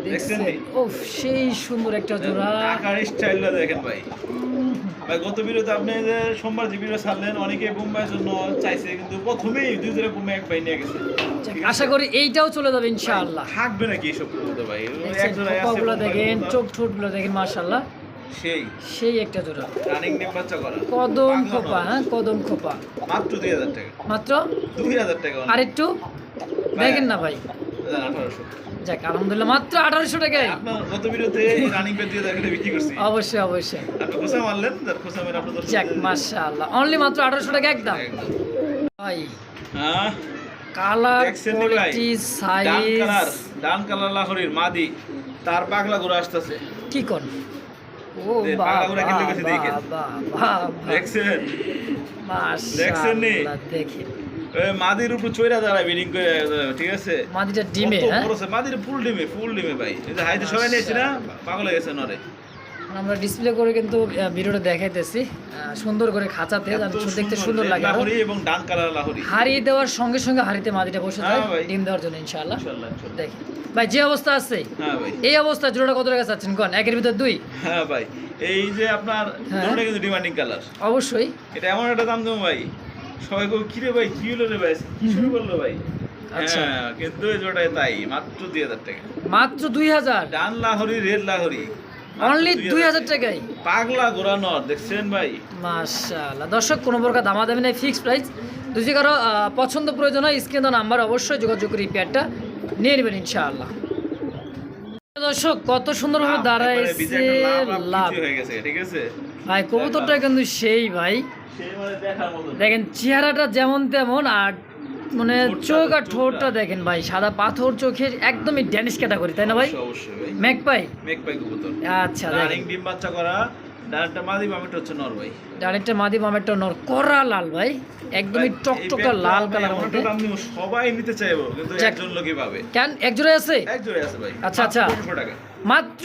Speaker 1: দেখছেন নি?
Speaker 2: ও সেই সুন্দর একটা জোড়া।
Speaker 1: আকার স্টাইলটা দেখেন ভাই। ভাই গত ভিডিওতে আপনি যে সোমবার যে ভিডিও ছাড়লেন অনেকে বোম্বাইয়ের জন্য চাইছে কিন্তু প্রথমেই দুই জোড়া বোম্বাই এক ভাই নিয়ে গেছে।
Speaker 2: আশা করি এইটাও চলে যাবে ইনশাআল্লাহ।
Speaker 1: থাকবে নাকি এসব কবুতর ভাই?
Speaker 2: দেখেন। চোখ ঠোঁটগুলো দেখেন মাশাআল্লাহ।
Speaker 1: সেই।
Speaker 2: সেই একটা জোড়া।
Speaker 1: রানিং নেম বাচ্চা করা।
Speaker 2: কদম খোপা হ্যাঁ কদম খোপা।
Speaker 1: মাত্র দুই হাজার টাকা।
Speaker 2: মাত্র?
Speaker 1: দুই হাজার টাকা।
Speaker 2: আর একটু দেখেন না ভাই।
Speaker 1: আঠারোশো।
Speaker 2: যাক আলহামদুলিল্লাহ মাত্র আঠারোশো টাকায়।
Speaker 1: গত ভিডিওতে রানিং পেট দিয়ে দেখে বিক্রি করছি।
Speaker 2: অবশ্যই অবশ্যই।
Speaker 1: খোসা মারলেন খোসা মেরে আপনার
Speaker 2: যাক মাশাআল্লাহ। অনলি মাত্র আঠারোশো টাকা একদম। ভাই
Speaker 1: হ্যাঁ?
Speaker 2: কালার
Speaker 1: দেখছেন নি ভাই?
Speaker 2: Quality
Speaker 1: done colour done colour লাহরির মাদি তার পাগলা ঘুরে আসতেছে।
Speaker 2: কি কোন? ও বাবা
Speaker 1: দেখছেন? দেখছেন
Speaker 2: দেখেন।
Speaker 1: মাদির উপর চইরা দাঁড়ায় বিডিং করে ঠিক আছে?
Speaker 2: মাদিটা ডিমে হ্যাঁ?
Speaker 1: মাদির ফুল ডিমে ফুল ডিমে ভাই। এই যে হাইতে সবাই নিয়েছি না পাগল হয়ে গেছে নরে।
Speaker 2: আমরা ডিসপ্লে করে কিন্তু ভিডিওটা দেখাইতেছি। সুন্দর করে খাঁচাতে দেখতে সুন্দর লাগে।
Speaker 1: এবং ডান কালার লাহোরি।
Speaker 2: হারিয়ে দেওয়ার সঙ্গে সঙ্গে হারিতে মাদিটা বসে যায়
Speaker 1: হ্যাঁ
Speaker 2: ডিম দেওয়ার জন্য ইনশাআল্লাহ। দেখি। ভাই যে অবস্থা আছে
Speaker 1: হ্যাঁ
Speaker 2: এই অবস্থা জোড়াটা কত টাকা চাচ্ছেন কোন? একের ভিতর দুই?
Speaker 1: হ্যাঁ ভাই। এই যে আপনার
Speaker 2: হ্যাঁ।
Speaker 1: কিন্তু ডিমান্ডিং কালার
Speaker 2: অবশ্যই।
Speaker 1: এটা এমন একটা দাম দেবো ভাই। সবাই কই কিরে ভাই কি হলো রে ভাই? কি শুরু করল ভাই?
Speaker 2: আচ্ছা।
Speaker 1: হ্যাঁ কিন্তু এই তাই মাত্র দুই হাজার টাকা।
Speaker 2: মাত্র দুই হাজার?
Speaker 1: Done Lahori red Lahori.
Speaker 2: Only দুই হাজার টাকায়
Speaker 1: পাগলা ঘোরানোর দেখছেন ভাই?
Speaker 2: মাশাআল্লাহ। দর্শক কোনো প্রকার দামাদামি নেই ফিক্সড প্রাইস যদি কারও পছন্দ প্রয়োজন হয় স্ক্রিন নাম্বার অবশ্যই যোগাযোগ করে এই প্যাডটা নিয়ে নেবেন ইনশাআল্লাহ। দর্শক কত সুন্দরভাবে দাঁড়াইছে
Speaker 1: লাভ,
Speaker 2: ভাই কবুতরটা কিন্তু সেই ভাই।
Speaker 1: মানে
Speaker 2: দেখেন চেহারাটা যেমন তেমন আর মানে চোখ আর
Speaker 1: ঠোঁটটা।
Speaker 2: দেখেন ভাই সাদা পাথর চোখের একদমই ড্যানিশ ক্যাটাগরি তাই না ভাই?
Speaker 1: মেঘ অবশ্যই।
Speaker 2: পাই
Speaker 1: মেক পাই কবুতর।
Speaker 2: আচ্ছা
Speaker 1: ডিম বাচ্চা করা মাদি হচ্ছে নর ভাই
Speaker 2: ডাইরেক্টর মাদি মামেরটা নর করা লাল ভাই একদমই টকটকা লাল কালার মধ্যে
Speaker 1: সবাই নিতে চাইব কিন্তু
Speaker 2: যাক।
Speaker 1: একজন লোকই পাবে
Speaker 2: কেন এক আছে
Speaker 1: এক আছে ভাই
Speaker 2: আচ্ছা, আচ্ছা।
Speaker 1: পনেরোশো টাকা
Speaker 2: মাত্র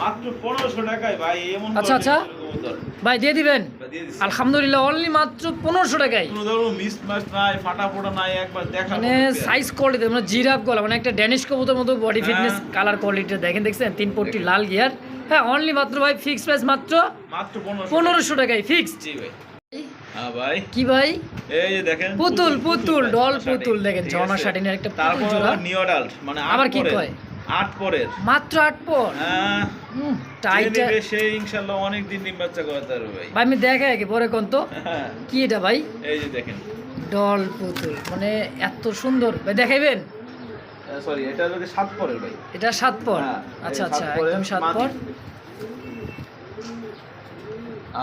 Speaker 1: মাত্র পনেরোশো টাকায় ভাই এমন
Speaker 2: আচ্ছা, আচ্ছা। ভাই দিয়ে দিবেন। আলহামদুলিল্লাহ অনলি মাত্র পনেরোশো টাকায়।
Speaker 1: কোনো ধরনের মিস মাস নাই ফাটা ফোটা নাই একবার দেখা
Speaker 2: মানে সাইজ কোয়ালিটি মানে জিরাফ গলা মানে একটা ড্যানিশ কবুতর মতো বডি
Speaker 1: হ্যাঁ।
Speaker 2: ফিটনেস কালার কোয়ালিটি দেখেন দেখছেন? তিন পট্টি লাল গিয়ার হ্যাঁ অনলি মাত্র ভাই ফিক্স প্রাইস মাত্র
Speaker 1: মাত্র পনেরোশো
Speaker 2: টাকায়
Speaker 1: জি ভাই। হ্যাঁ ভাই।
Speaker 2: কি ভাই?
Speaker 1: এই যে দেখেন।
Speaker 2: পুতুল, পুতুল, ডল পুতুল দেখেন, শাটিনের একটা
Speaker 1: তারপর নিউ অ্যাডাল্ট মানে
Speaker 2: আবার কি কয়?
Speaker 1: আট পরের।
Speaker 2: মাত্র আট পর?
Speaker 1: হ্যাঁ।
Speaker 2: টাইটা
Speaker 1: সে ইনশাল্লাহ অনেক দিন ডিম বাচ্চা করাতে পারবে ভাই।
Speaker 2: আমি দেখাই আগে পরে কোন তো?
Speaker 1: হ্যাঁ।
Speaker 2: কি এটা ভাই?
Speaker 1: এই যে দেখেন।
Speaker 2: ডল পুতুল। মানে এত সুন্দর। ভাই দেখাইবেন?
Speaker 1: সরি এটা হচ্ছে সাত পরের ভাই।
Speaker 2: এটা সাত পর?
Speaker 1: হ্যাঁ,
Speaker 2: আচ্ছা আচ্ছা একদম সাত। পর।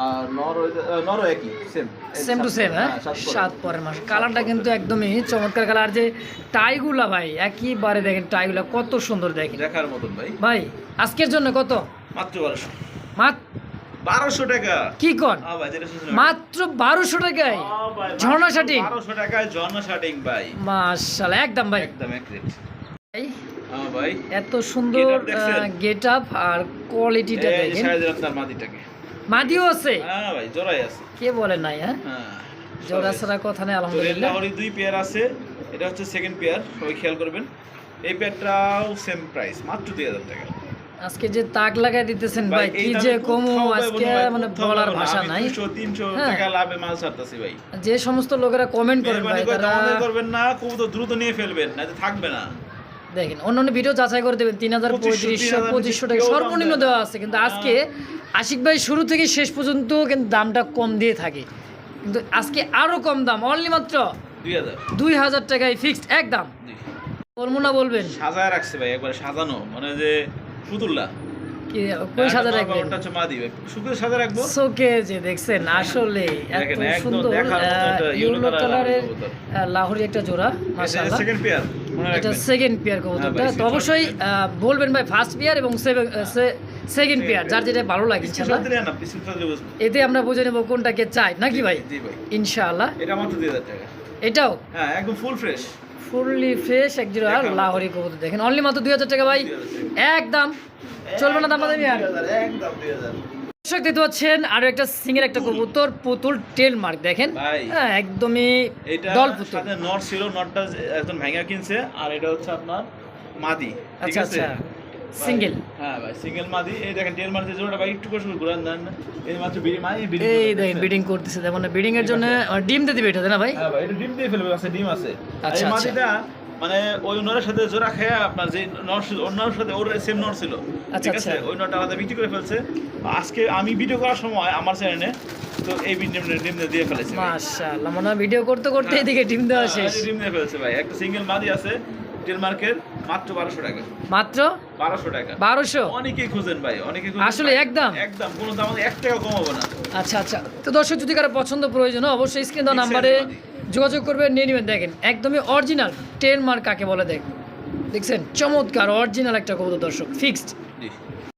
Speaker 1: আর নরও একই সেম
Speaker 2: সেম টু সেম হ্যাঁ? সাত পরের মাস। কালারটা কিন্তু একদমই চমৎকার কালার। যে টাইগুলা ভাই একইবারে দেখেন টাইগুলা কত সুন্দর দেখেন।
Speaker 1: দেখার মতন ভাই।
Speaker 2: ভাই আজকের জন্য কত?
Speaker 1: মাত্র বারোশো।
Speaker 2: মাত্র
Speaker 1: বারোশো টাকা।
Speaker 2: কি কন। মাত্র বারোশো টাকায়? ঝর্ণা শাটিং?
Speaker 1: বারোশো টাকায় ঝর্ণা শাটিং ভাই।
Speaker 2: মাশাআল্লাহ একদম ভাই।
Speaker 1: একদম এক
Speaker 2: ভাই,
Speaker 1: হ্যাঁ
Speaker 2: এত সুন্দর? গেট আপ আর কোয়ালিটিটা দেখেন।
Speaker 1: মাদিটাকে
Speaker 2: মাদিও আছে।
Speaker 1: হ্যাঁ ভাই জোড়াই আছে।
Speaker 2: কে বলে নাই হ্যাঁ?
Speaker 1: হ্যাঁ
Speaker 2: জোড়া ছাড়া কথা নেই আলহামদুলিল্লাহ।
Speaker 1: লাহোরি দুই পেয়ার আছে। এটা হচ্ছে সেকেন্ড পেয়ার সবাই খেয়াল করবেন। এই পেয়ারটাও সেম প্রাইস মাত্র দুই হাজার টাকা।
Speaker 2: আজকে যে তাক লাগাই দিতেছেন ভাই কি যে কমু আজকে মানে বলার ভাষা নাই।
Speaker 1: 200, 300
Speaker 2: হ্যাঁ।
Speaker 1: টাকা লাভে মাল ছাড়তাছি ভাই।
Speaker 2: যে সমস্ত লোকেরা কমেন্ট করেন ভাই তারা
Speaker 1: করবেন না কবুতর দ্রুত নিয়ে ফেলবেন না থাকবে না।
Speaker 2: দেখেন অন্য অন্য ভিডিও যাচাই করে দেবেন তিন হাজার
Speaker 1: 2500,
Speaker 2: পঁয়ত্রিশশো পঁচিশশো টাকা সর্বনিম্ন দেওয়া আছে কিন্তু আজকে আশিক ভাই শুরু থেকে শেষ পর্যন্ত কিন্তু দামটা কম দিয়ে থাকে। কিন্তু আজকে আরও কম দাম অনলি মাত্র
Speaker 1: দুই হাজার।
Speaker 2: টাকায় ফিক্সড এক দাম বলব না বলবেন।
Speaker 1: সাজায় রাখছে ভাই একবার সাজানো মানে যে পুতুল্লা
Speaker 2: কি কই সাজা রাখবেন?
Speaker 1: ওটা হচ্ছে মাদি ভাই। সাজা রাখব?
Speaker 2: চোখে দেখছেন আসলে এত সুন্দর
Speaker 1: একটা
Speaker 2: কালারের লাহোরি জোড়া মাশাআল্লাহ।
Speaker 1: সেকেন্ড পেয়ার
Speaker 2: এটা সেকেন্ড পেয়ার কবুতরটা।
Speaker 1: হ্যাঁ
Speaker 2: তো অবশ্যই বলবেন ভাই ফার্স্ট পেয়ার এবং সেকেন্ড পেয়ার যার যেটা ভালো লাগে ইনশাআল্লাহ। এতে আমরা বুঝে নেব কোনটাকে চাই নাকি ভাই? ইনশাআল্লাহ।
Speaker 1: এটা মাত্র দুই হাজার টাকা।
Speaker 2: এটাও?
Speaker 1: হ্যাঁ একদম ফুল ফ্রেশ
Speaker 2: ফুললি ফ্রেশ এক
Speaker 1: জিরো আর
Speaker 2: লাহরি কবুতর দেখেন। অনলি মাত্র দুই হাজার টাকা ভাই। একদম চলবে না দাম দামি আর দর্শক দেখতে পাচ্ছেন আরও একটা সিংয়ের একটা কবুতর পুতুল টেল মার্ক দেখেন। হ্যাঁ একদমই দল পুতুল।
Speaker 1: নট ছিল নটটা একদম ভেঙে কিনছে আর এটা হচ্ছে আপনার মাদি
Speaker 2: আচ্ছা আচ্ছা। সিঙ্গেল
Speaker 1: হ্যাঁ ভাই সিঙ্গেল মাদি। এই দেখেন টেল মাদি জোড়াটা ভাই একটু কষ্ট করে দেন। না মাত্র বিড়ি মাই
Speaker 2: এই দেখেন বিডিং করতেছে। যেমন বিডিং এর জন্য ডিম দিয়ে দিবে এটা না ভাই?
Speaker 1: হ্যাঁ ভাই এটা ডিম দিয়ে ফেলবে আছে ডিম আছে।
Speaker 2: আচ্ছা,
Speaker 1: এই
Speaker 2: আচ্ছা।
Speaker 1: মাদিটা মানে ওই নরের সাথে জোড়া খেয়ে আপনার যে নর ছিল সাথে ওর সেম নর ছিল।
Speaker 2: আচ্ছা,
Speaker 1: ঠিক আছে। ওই নরটা আলাদা বিক্রি করে ফেলছে। আজকে আমি ভিডিও করার সময় আমার চ্যানেলে তো এই ডিম ডিম দিয়ে ফেলেছে
Speaker 2: মাশাআল্লাহ মনে ভিডিও করতে করতে এদিকে ডিম দেওয়া
Speaker 1: হ্যাঁ,
Speaker 2: শেষ।
Speaker 1: ডিম দিয়ে ফেলছে ভাই। একটা সিঙ্গেল মাদি আছে ডেনমার্কের মাত্র বারোশো টাকা।
Speaker 2: মাত্র?
Speaker 1: বারোশো টাকা।
Speaker 2: বারোশো?
Speaker 1: অনেকেই খুঁজেন ভাই অনেকে
Speaker 2: আসলে একদম?
Speaker 1: একদম কোনো দাম এক টাকা কমাবো না।
Speaker 2: আচ্ছা আচ্ছা। তো দর্শক যদি কারও পছন্দ প্রয়োজন অবশ্যই স্ক্রিন দেওয়া নাম্বারে যোগাযোগ করবে নিয়ে নেবেন। দেখেন একদমই অরিজিনাল টেন মার্ক কাকে বলে দেখ দেখছেন? চমৎকার অরিজিনাল একটা কবুতর দর্শক। ফিক্সড